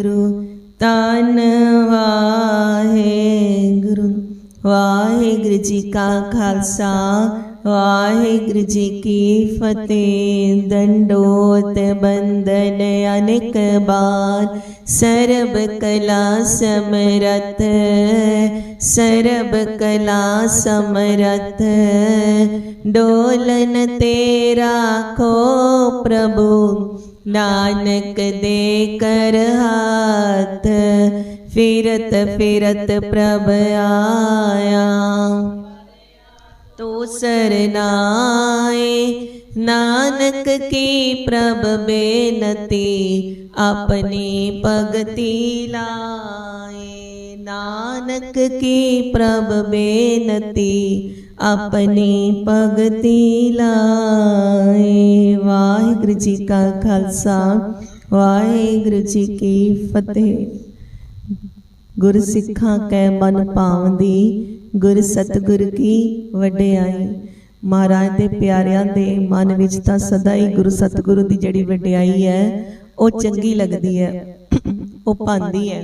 ਗੁਰੂ ਤਨ ਵਾਹਿਗੁਰੂ। ਵਾਹਿਗੁਰੂ ਜੀ ਕਾ ਖਾਲਸਾ, ਵਾਹਿਗੁਰੂ ਜੀ ਕੀ ਫਤਿਹ। ਦੰਡੋਤ ਬੰਦਨ ਅਨੇਕ ਬਾਰ, ਸਰਬ ਕਲਾ ਸਮਰਥ, ਸਰਬ ਕਲਾ ਸਮਰਥ। ਡੋਲਨ ਤੇ ਰਾਖੋ ਪ੍ਰਭੂ ਨਾਨਕ ਦੇ ਕਰ ਹੱਥ, ਫਿਰਤ ਫਿਰਤ ਪ੍ਰਭ ਆਇਆ। ਤੋ ਸਰਨਾਏ, ਨਾਨਕ ਕੀ ਪ੍ਰਭ ਬੇਨਤੀ, ਆਪਣੀ ਭਗਤੀ ਲਾਏ। ਨਾਨਕ ਕੀ ਪ੍ਰਭ ਬੇਨਤੀ, ਆਪਣੀ ਭਗਤੀ ਲਾਏ। ਵਾਹਿਗੁਰੂ ਜੀ ਕਾ ਖਾਲਸਾ, ਵਾਹਿਗੁਰੂ ਜੀ ਕੀ ਫਤਿਹ। ਗੁਰ ਸਿੱਖਾਂ ਕੈ ਮਨ ਭਾਵਦੀ, ਗੁਰ ਸਤਿਗੁਰ ਕੀ ਵਡਿਆਈ। ਮਹਾਰਾਜ ਦੇ ਪਿਆਰਿਆਂ ਦੇ ਮਨ ਵਿੱਚ ਤਾਂ ਸਦਾ ਹੀ ਗੁਰੂ ਸਤਿਗੁਰੂ ਦੀ ਜਿਹੜੀ ਵਡਿਆਈ ਹੈ, ਉਹ ਚੰਗੀ ਲੱਗਦੀ ਹੈ, ਉਹ ਭਾਂਦੀ ਹੈ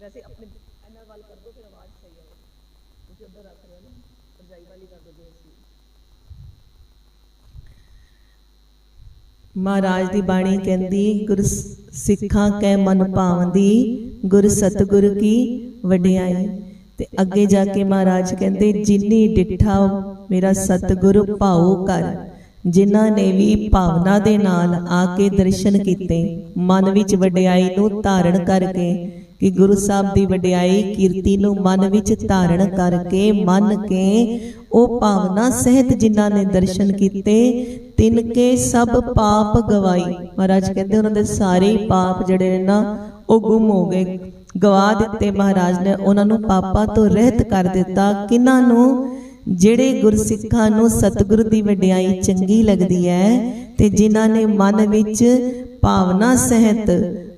ਵੈਸੇ ਆਪਣੇ ਇਹਨਾਂ ਵੱਲ ਕਰ ਦੋ ਫਿਰ ਆਵਾਜ਼ ਸਹੀ ਆਵੇ ਤੁਸੀਂ ਉਧਰ ਰੱਖ ਰਹੇ ਹੋ ਨਾ ਰਜਾਈ ਵਾਲੀ ਕਰ ਦੋ ਮਹਾਰਾਜ ਦੀ ਬਾਣੀ ਕਹਿੰਦੀ, ਗੁਰ ਸਿੱਖਾਂ ਕੈ ਮਨ ਭਾਵਦੀ, ਗੁਰ ਸਤਗੁਰ ਕੀ ਵਡਿਆਈ। ਤੇ ਅੱਗੇ ਜਾ ਕੇ ਮਹਾਰਾਜ ਕਹਿੰਦੇ, ਜਿਨੀ ਡਿਠਾ ਮੇਰਾ ਸਤਗੁਰ ਭਾਉ ਕਰ, ਜਿਨ੍ਹਾਂ ਨੇ ਵੀ ਭਾਵਨਾ ਦੇ ਨਾਲ ਆ ਕੇ ਦਰਸ਼ਨ ਕੀਤੇ, ਮਨ ਵਿੱਚ ਵਡਿਆਈ ਨੂੰ ਧਾਰਨ ਕਰਕੇ, ਕਿ ਗੁਰੂ ਸਾਹਿਬ ਦੀ ਵਡਿਆਈ ਕੀਰਤੀ ਨੂੰ ਮਨ ਵਿੱਚ ਧਾਰਨ ਕਰਕੇ, ਮੰਨ ਕੇ ਉਹ ਭਾਵਨਾ ਸਹਿਤ ਜਿਨ੍ਹਾਂ ਨੇ ਦਰਸ਼ਨ ਕੀਤੇ ਤਿਨ ਕੇ ਸਭ ਪਾਪ ਗਵਾਈ। ਮਹਾਰਾਜ ਕਹਿੰਦੇ ਉਹਨਾਂ ਦੇ ਸਾਰੇ ਹੀ ਪਾਪ ਜਿਹੜੇ ਨੇ ਨਾ, ਉਹ ਗੁੰਮ ਹੋ ਗਏ। ਗਵਾ ਦਿੱਤੇ ਮਹਾਰਾਜ ਨੇ, ਉਹਨਾਂ ਨੂੰ ਪਾਪਾਂ ਤੋਂ ਰਹਿਤ ਕਰ ਦਿੱਤਾ। ਕਿਨਾਂ ਨੂੰ? ਜਿਹੜੇ ਗੁਰਸਿੱਖਾਂ ਨੂੰ ਸਤਿਗੁਰੂ ਦੀ ਵਡਿਆਈ ਚੰਗੀ ਲੱਗਦੀ ਹੈ ਤੇ ਜਿਨ੍ਹਾਂ ਨੇ ਮਨ ਵਿੱਚ ਭਾਵਨਾ ਸਹਿਤ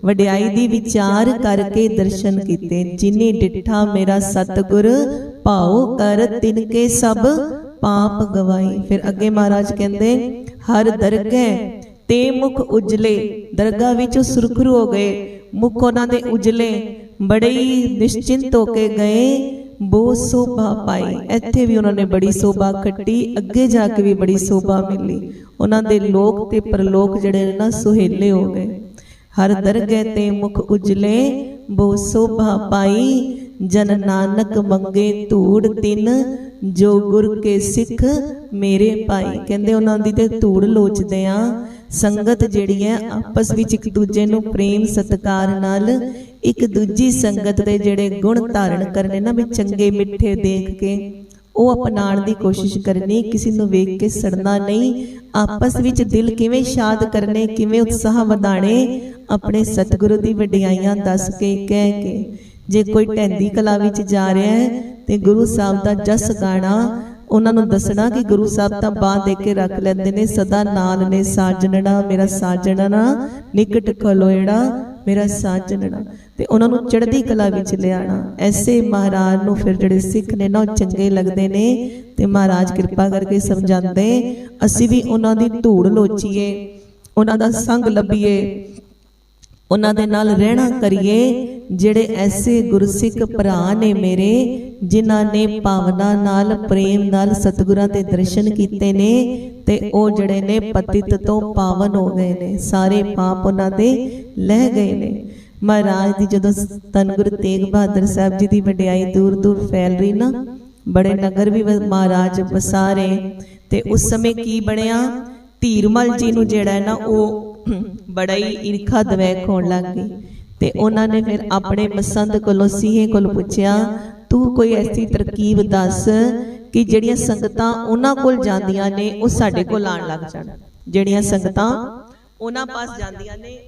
ਵਡਿਆਈ ਦੀ ਵਿਚਾਰ ਕਰਕੇ ਦਰਸ਼ਨ ਕੀਤੇ, ਜਿਨੇ ਡਿਠਾ ਮੇਰਾ ਸਤਿਗੁਰ, ਭਾਉ ਕਰ ਤਿਨ ਕੇ ਸਭ ਪਾਪ ਗਵਾਈ। ਫਿਰ ਅੱਗੇ ਮਹਾਰਾਜ ਕਹਿੰਦੇ ਹਰ ਦਰਗਹਿ ਤੇ ਮੁਖ ਉਜਲੇ। ਦਰਗਾਹ ਵਿੱਚ ਸੁਰਖਰੂ ਹੋ ਗਏ। ਮੁਖ ਉਹਨਾਂ ਦੇ ਉਜਲੇ। ਬੜੇ ਨਿਸ਼ਚਿੰਤ ਹੋ ਕੇ ਗਏ। ਬੋ ਸੋਭਾ ਪਾਈ। ਇੱਥੇ ਵੀ ਉਹਨਾਂ ਨੇ ਬੜੀ ਸੋਭਾ ਕੱਟੀ। ਅੱਗੇ ਜਾ ਕੇ ਵੀ ਬੜੀ ਸੋਭਾ ਮਿਲੀ। ਉਹਨਾਂ ਦੇ ਲੋਕ ਤੇ ਪਰਲੋਕ ਜਿਹੜੇ ਨੇ ਨਾ, ਸੁਹੇਲੇ ਹੋ ਗਏ। ਹਰ ਦਰਗਹਿ ਤੇ ਮੁਖ ਉਜਲੇ। ਬੋ ਸੋਭਾ ਪਾਈ। ਜਨ ਨਾਨਕ ਮੰਗੇ ਧੂੜ ਤਿਨ। ਜੋ ਗੁਰ ਕੇ ਸਿੱਖ ਮੇਰੇ ਭਾਈ, ਕਹਿੰਦੇ ਉਹਨਾਂ ਦੀ ਤੇ ਧੂੜ ਲੋਚਦੇ ਆ। ਸੰਗਤ ਜਿਹੜੀ ਹੈ, ਆਪਸ ਵਿੱਚ ਇੱਕ ਦੂਜੇ ਨੂੰ ਪ੍ਰੇਮ, ਸਤਿਕਾਰ ਨਾਲ ਇੱਕ ਦੂਜੀ ਸੰਗਤ ਦੇ ਜਿਹੜੇ ਗੁਣ ਧਾਰਨ ਕਰਨੇ ਨਾ ਵੀ ਚੰਗੇ, ਮਿੱਠੇ ਦੇਖ ਕੇ ਉਹ ਅਪਣਾਉਣ ਦੀ ਕੋਸ਼ਿਸ਼ ਕਰਨੀ, ਕਿਸੇ ਨੂੰ ਵੇਖ ਕੇ ਸੜਨਾ ਨਹੀਂ। ਆਪਸ ਵਿੱਚ ਦਿਲ ਕਿਵੇਂ ਸ਼ਾਦ ਕਰਨੇ, ਕਿਵੇਂ ਉਤਸ਼ਾਹ ਵਧਾਣੇ ਆਪਣੇ ਸਤਿਗੁਰੂ ਦੀ ਵਡਿਆਈਆਂ ਦੱਸ ਕੇ ਕਹਿ ਕੇ। ਜੇ ਕੋਈ ਢੈਂਦੀ ਕਲਾ ਵਿੱਚ ਜਾ ਰਿਹਾ ਹੈ ਤੇ ਗੁਰੂ ਸਾਹਿਬ ਦਾ ਜਸ ਗਾਣਾ ਉਹਨਾਂ ਨੂੰ ਦੱਸਣਾ ਕਿ ਗੁਰੂ ਸਾਹਿਬ ਤਾਂ ਬਾਹ ਦੇ ਕੇ ਰੱਖ ਲੈਂਦੇ ਨੇ ਸਦਾ ਨਾਲ ਨੇ ਸਾਜਣਨਾ ਮੇਰਾ ਸਾਜਣਨਾ ਨਿਕਟ ਖਲੋਇੜਾ ਮੇਰਾ ਸਾਜਣਨਾ ਤੇ ਉਹਨਾਂ ਨੂੰ ਚੜ੍ਹਦੀ ਕਲਾ ਵਿੱਚ ਲਿਆਣਾ। ਐਸੇ ਮਹਾਰਾਜ ਨੂੰ ਫਿਰ ਜਿਹੜੇ ਸਿੱਖ ਨੇ ਨਾ ਉਹ ਚੰਗੇ ਲੱਗਦੇ ਨੇ। ਤੇ ਮਹਾਰਾਜ ਕਿਰਪਾ ਕਰਕੇ ਸਮਝਾਉਂਦੇ ਅਸੀਂ ਵੀ ਉਹਨਾਂ ਦੀ ਧੂੜ ਲੋਚੀਏ ਉਹਨਾਂ ਦਾ ਸੰਗ ਲੱਭੀਏ ਉਹਨਾਂ ਦੇ ਨਾਲ ਰਹਿਣਾ ਕਰੀਏ ਜਿਹੜੇ ਐਸੇ ਗੁਰਸਿੱਖ ਭਰਾ ਨੇ ਮੇਰੇ, ਜਿਨ੍ਹਾਂ ਨੇ ਭਾਵਨਾ ਨਾਲ, ਪ੍ਰੇਮ ਨਾਲ ਸਤਿਗੁਰਾਂ ਦੇ ਦਰਸ਼ਨ ਕੀਤੇ ਨੇ ਤੇ ਉਹ ਜਿਹੜੇ ਨੇ ਪਤਿਤ ਤੋਂ ਪਾਵਨ ਹੋ ਗਏ ਨੇ, ਸਾਰੇ ਪਾਪ ਉਹਨਾਂ ਦੇ ਲਹਿ ਗਏ ਨੇ। ਮਹਾਰਾਜ ਦੀ ਜਦੋਂ ਤਨ ਗੁਰੂ ਤੇਗ ਬਹਾਦਰ ਸਾਹਿਬ ਜੀ ਦੀ ਵਡਿਆਈ ਦੂਰ ਦੂਰ ਫੈਲ ਰਹੀ ਨਾ, ਬੜੇ ਨਗਰ ਵੀ ਵ- ਮਹਾਰਾਜ ਵਸਾਰੇ ਤੇ ਉਸ ਸਮੇਂ ਕੀ ਬਣਿਆ? ਧੀਰਮਲ ਜੀ ਨੂੰ ਜਿਹੜਾ ਹੈ ਨਾ, ਉਹ ਬੜਾ ਹੀ ਈਰਖਾ ਦਵੈਕ ਹੋਣ ਲੱਗ ਗਈ। ਤੇ ਉਹਨਾਂ ਨੇ ਫਿਰ ਆਪਣੇ ਮਸੰਦ ਕੋਲੋਂ, ਸੀਹੇ ਕੋਲ ਪੁੱਛਿਆ, ਤੂੰ ਕੋਈ ਐਸੀ ਤਰਕੀਬ ਦੱਸ ਕਿ ਜਿਹੜੀਆਂ ਸੰਗਤਾਂ ਉਹਨਾਂ ਕੋਲ ਜਾਂਦੀਆਂ ਨੇ, ਉਹ ਸਾਡੇ ਕੋਲ ਆਣ ਲੱਗ ਜਾਣ? ਜਿਹੜੀਆਂ ਸੰਗਤਾਂ ਉਹਨਾਂ ਪਾਸ ਜਾਂਦੀਆਂ ਨੇ,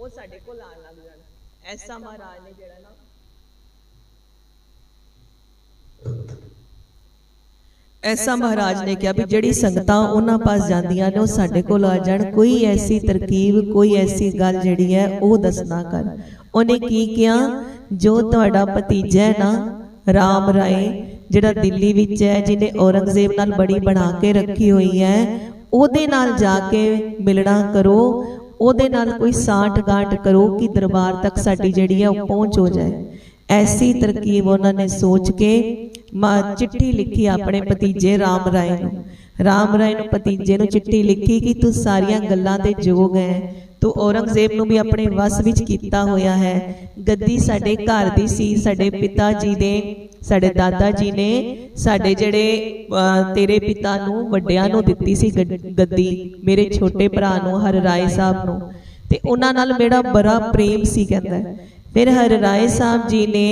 ਉਹ ਸਾਡੇ ਕੋਲ ਆਣ ਲੱਗ ਜਾਣ। ਐਸਾ ਮਹਾਰਾਜ ਨੇ ਜਿਹੜਾ ਨਾ ਐਸਾ ਮਹਾਰਾਜ ਨੇ ਕਿਹਾ ਵੀ ਜਿਹੜੀ ਸੰਗਤਾਂ ਉਹਨਾਂ ਪਾਸ ਜਾਂਦੀਆਂ ਨੇ ਉਹ ਸਾਡੇ ਕੋਲ ਆ ਜਾਣ ਕੋਈ ਐਸੀ ਤਰਕੀਬ ਕੋਈ ਐਸੀ ਗੱਲ ਜਿਹੜੀ ਹੈ ਉਹ ਦੱਸਣਾ ਕਰ। ਉਹਨੇ ਕੀ ਕਿਹਾ? ਜੋ ਤੁਹਾਡਾ ਭਤੀਜਾ ਹੈ ਨਾ ਰਾਮ ਰਾਏ ਜਿਹੜਾ ਦਿੱਲੀ ਵਿੱਚ ਹੈ ਜਿਹਨੇ ਔਰੰਗਜ਼ੇਬ ਨਾਲ ਬੜੀ ਬਣਾ ਕੇ ਰੱਖੀ ਹੋਈ ਹੈ ਉਹਦੇ ਨਾਲ ਜਾ ਕੇ ਮਿਲਣਾ ਕਰੋ ਉਹਦੇ ਨਾਲ ਕੋਈ ਸਾਠ ਗਾਂਠ ਕਰੋ ਕਿ ਦਰਬਾਰ ਤੱਕ ਸਾਡੀ ਜਿਹੜੀ ਹੈ ਉਹ ਪਹੁੰਚ ਹੋ ਜਾਏ। ਐਸੀ ਤਰਕੀਬ ਉਹਨਾਂ ਨੇ ਸੋਚ ਕੇ ਮਾ ਚਿੱਠੀ ਲਿਖੀ ਆਪਣੇ ਭਤੀਜੇ ਰਾਮ ਰਾਏ ਨੂੰ। ਰਾਮ ਰਾਏ ਨੂੰ ਭਤੀਜੇ ਨੂੰ ਚਿੱਠੀ ਲਿਖੀ ਕਿ ਤੂੰ ਸਾਰੀਆਂ ਗੱਲਾਂ ਦੇ ਯੋਗ ਹੈ ਤੂੰ ਔਰੰਗਜ਼ੇਬ ਨੂੰ ਵੀ ਆਪਣੇ ਵਸ ਵਿੱਚ ਕੀਤਾ ਹੋਇਆ ਹੈ। ਗੱਦੀ ਸਾਡੇ ਘਰ ਦੀ ਸੀ ਸਾਡੇ ਪਿਤਾ ਜੀ ਦੇ ਸਾਡੇ ਦਾਦਾ ਜੀ ਨੇ ਸਾਡੇ ਜਿਹੜੇ ਅਹ, ਤੇਰੇ ਪਿਤਾ ਨੂੰ ਵੱਡਿਆਂ ਨੂੰ ਦਿੱਤੀ ਸੀ ਗੱਡ- ਗੱਦੀ ਮੇਰੇ ਛੋਟੇ ਭਰਾ ਨੂੰ ਹਰ ਰਾਏ ਸਾਹਿਬ ਨੂੰ। ਤੇ ਉਹਨਾਂ ਨਾਲ ਮੇਰਾ ਬੜਾ ਪ੍ਰੇਮ ਸੀ ਕਹਿੰਦਾ। ਫਿਰ ਹਰ ਰਾਏ ਸਾਹਿਬ ਜੀ ਨੇ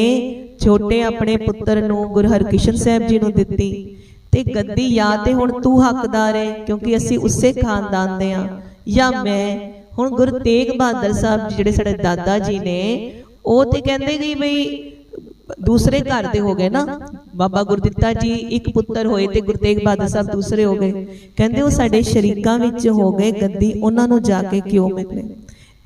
ਛੋਟੇ ਆਪਣੇ ਪੁੱਤਰ ਨੂੰ ਗੁਰੂ ਹਰਕ੍ਰਿਸ਼ਨ ਸਾਹਿਬ ਜੀ ਨੂੰ ਦਿੱਤੀ ਤੇ ਗੱਦੀ ਜਾਂ ਤੇ ਹੁਣ ਤੂੰ ਹੱਕਦਾਰ ਹੈ ਕਿਉਂਕਿ ਅਸੀਂ ਉਸੇ ਖਾਨਦਾਨ ਦੇ ਆ। ਜਾਂ ਮੈਂ ਹੁਣ ਗੁਰੂ ਤੇਗ ਬਹਾਦਰ ਸਾਹਿਬ ਜਿਹੜੇ ਸਾਡੇ ਦਾਦਾ ਜੀ ਨੇ, ਉਹ ਤੇ ਕਹਿੰਦੇ ਕਿ ਬਈ, ਦੂਸਰੇ ਘਰ ਦੇ ਹੋ ਗਏ ਨਾ। ਬਾਬਾ ਗੁਰਦਿੱਤਾ ਜੀ ਇੱਕ ਪੁੱਤਰ ਹੋਏ ਤੇ ਗੁਰੂ ਤੇਗ ਬਹਾਦਰ ਸਾਹਿਬ ਦੂਸਰੇ ਹੋ ਗਏ। ਕਹਿੰਦੇ ਉਹ ਸਾਡੇ ਸ਼ਰੀਕਾਂ ਵਿੱਚ ਹੋ ਗਏ, ਗੱਦੀ ਉਹਨਾਂ ਨੂੰ ਜਾ ਕੇ ਕਿਉਂ ਮਿਲੇ?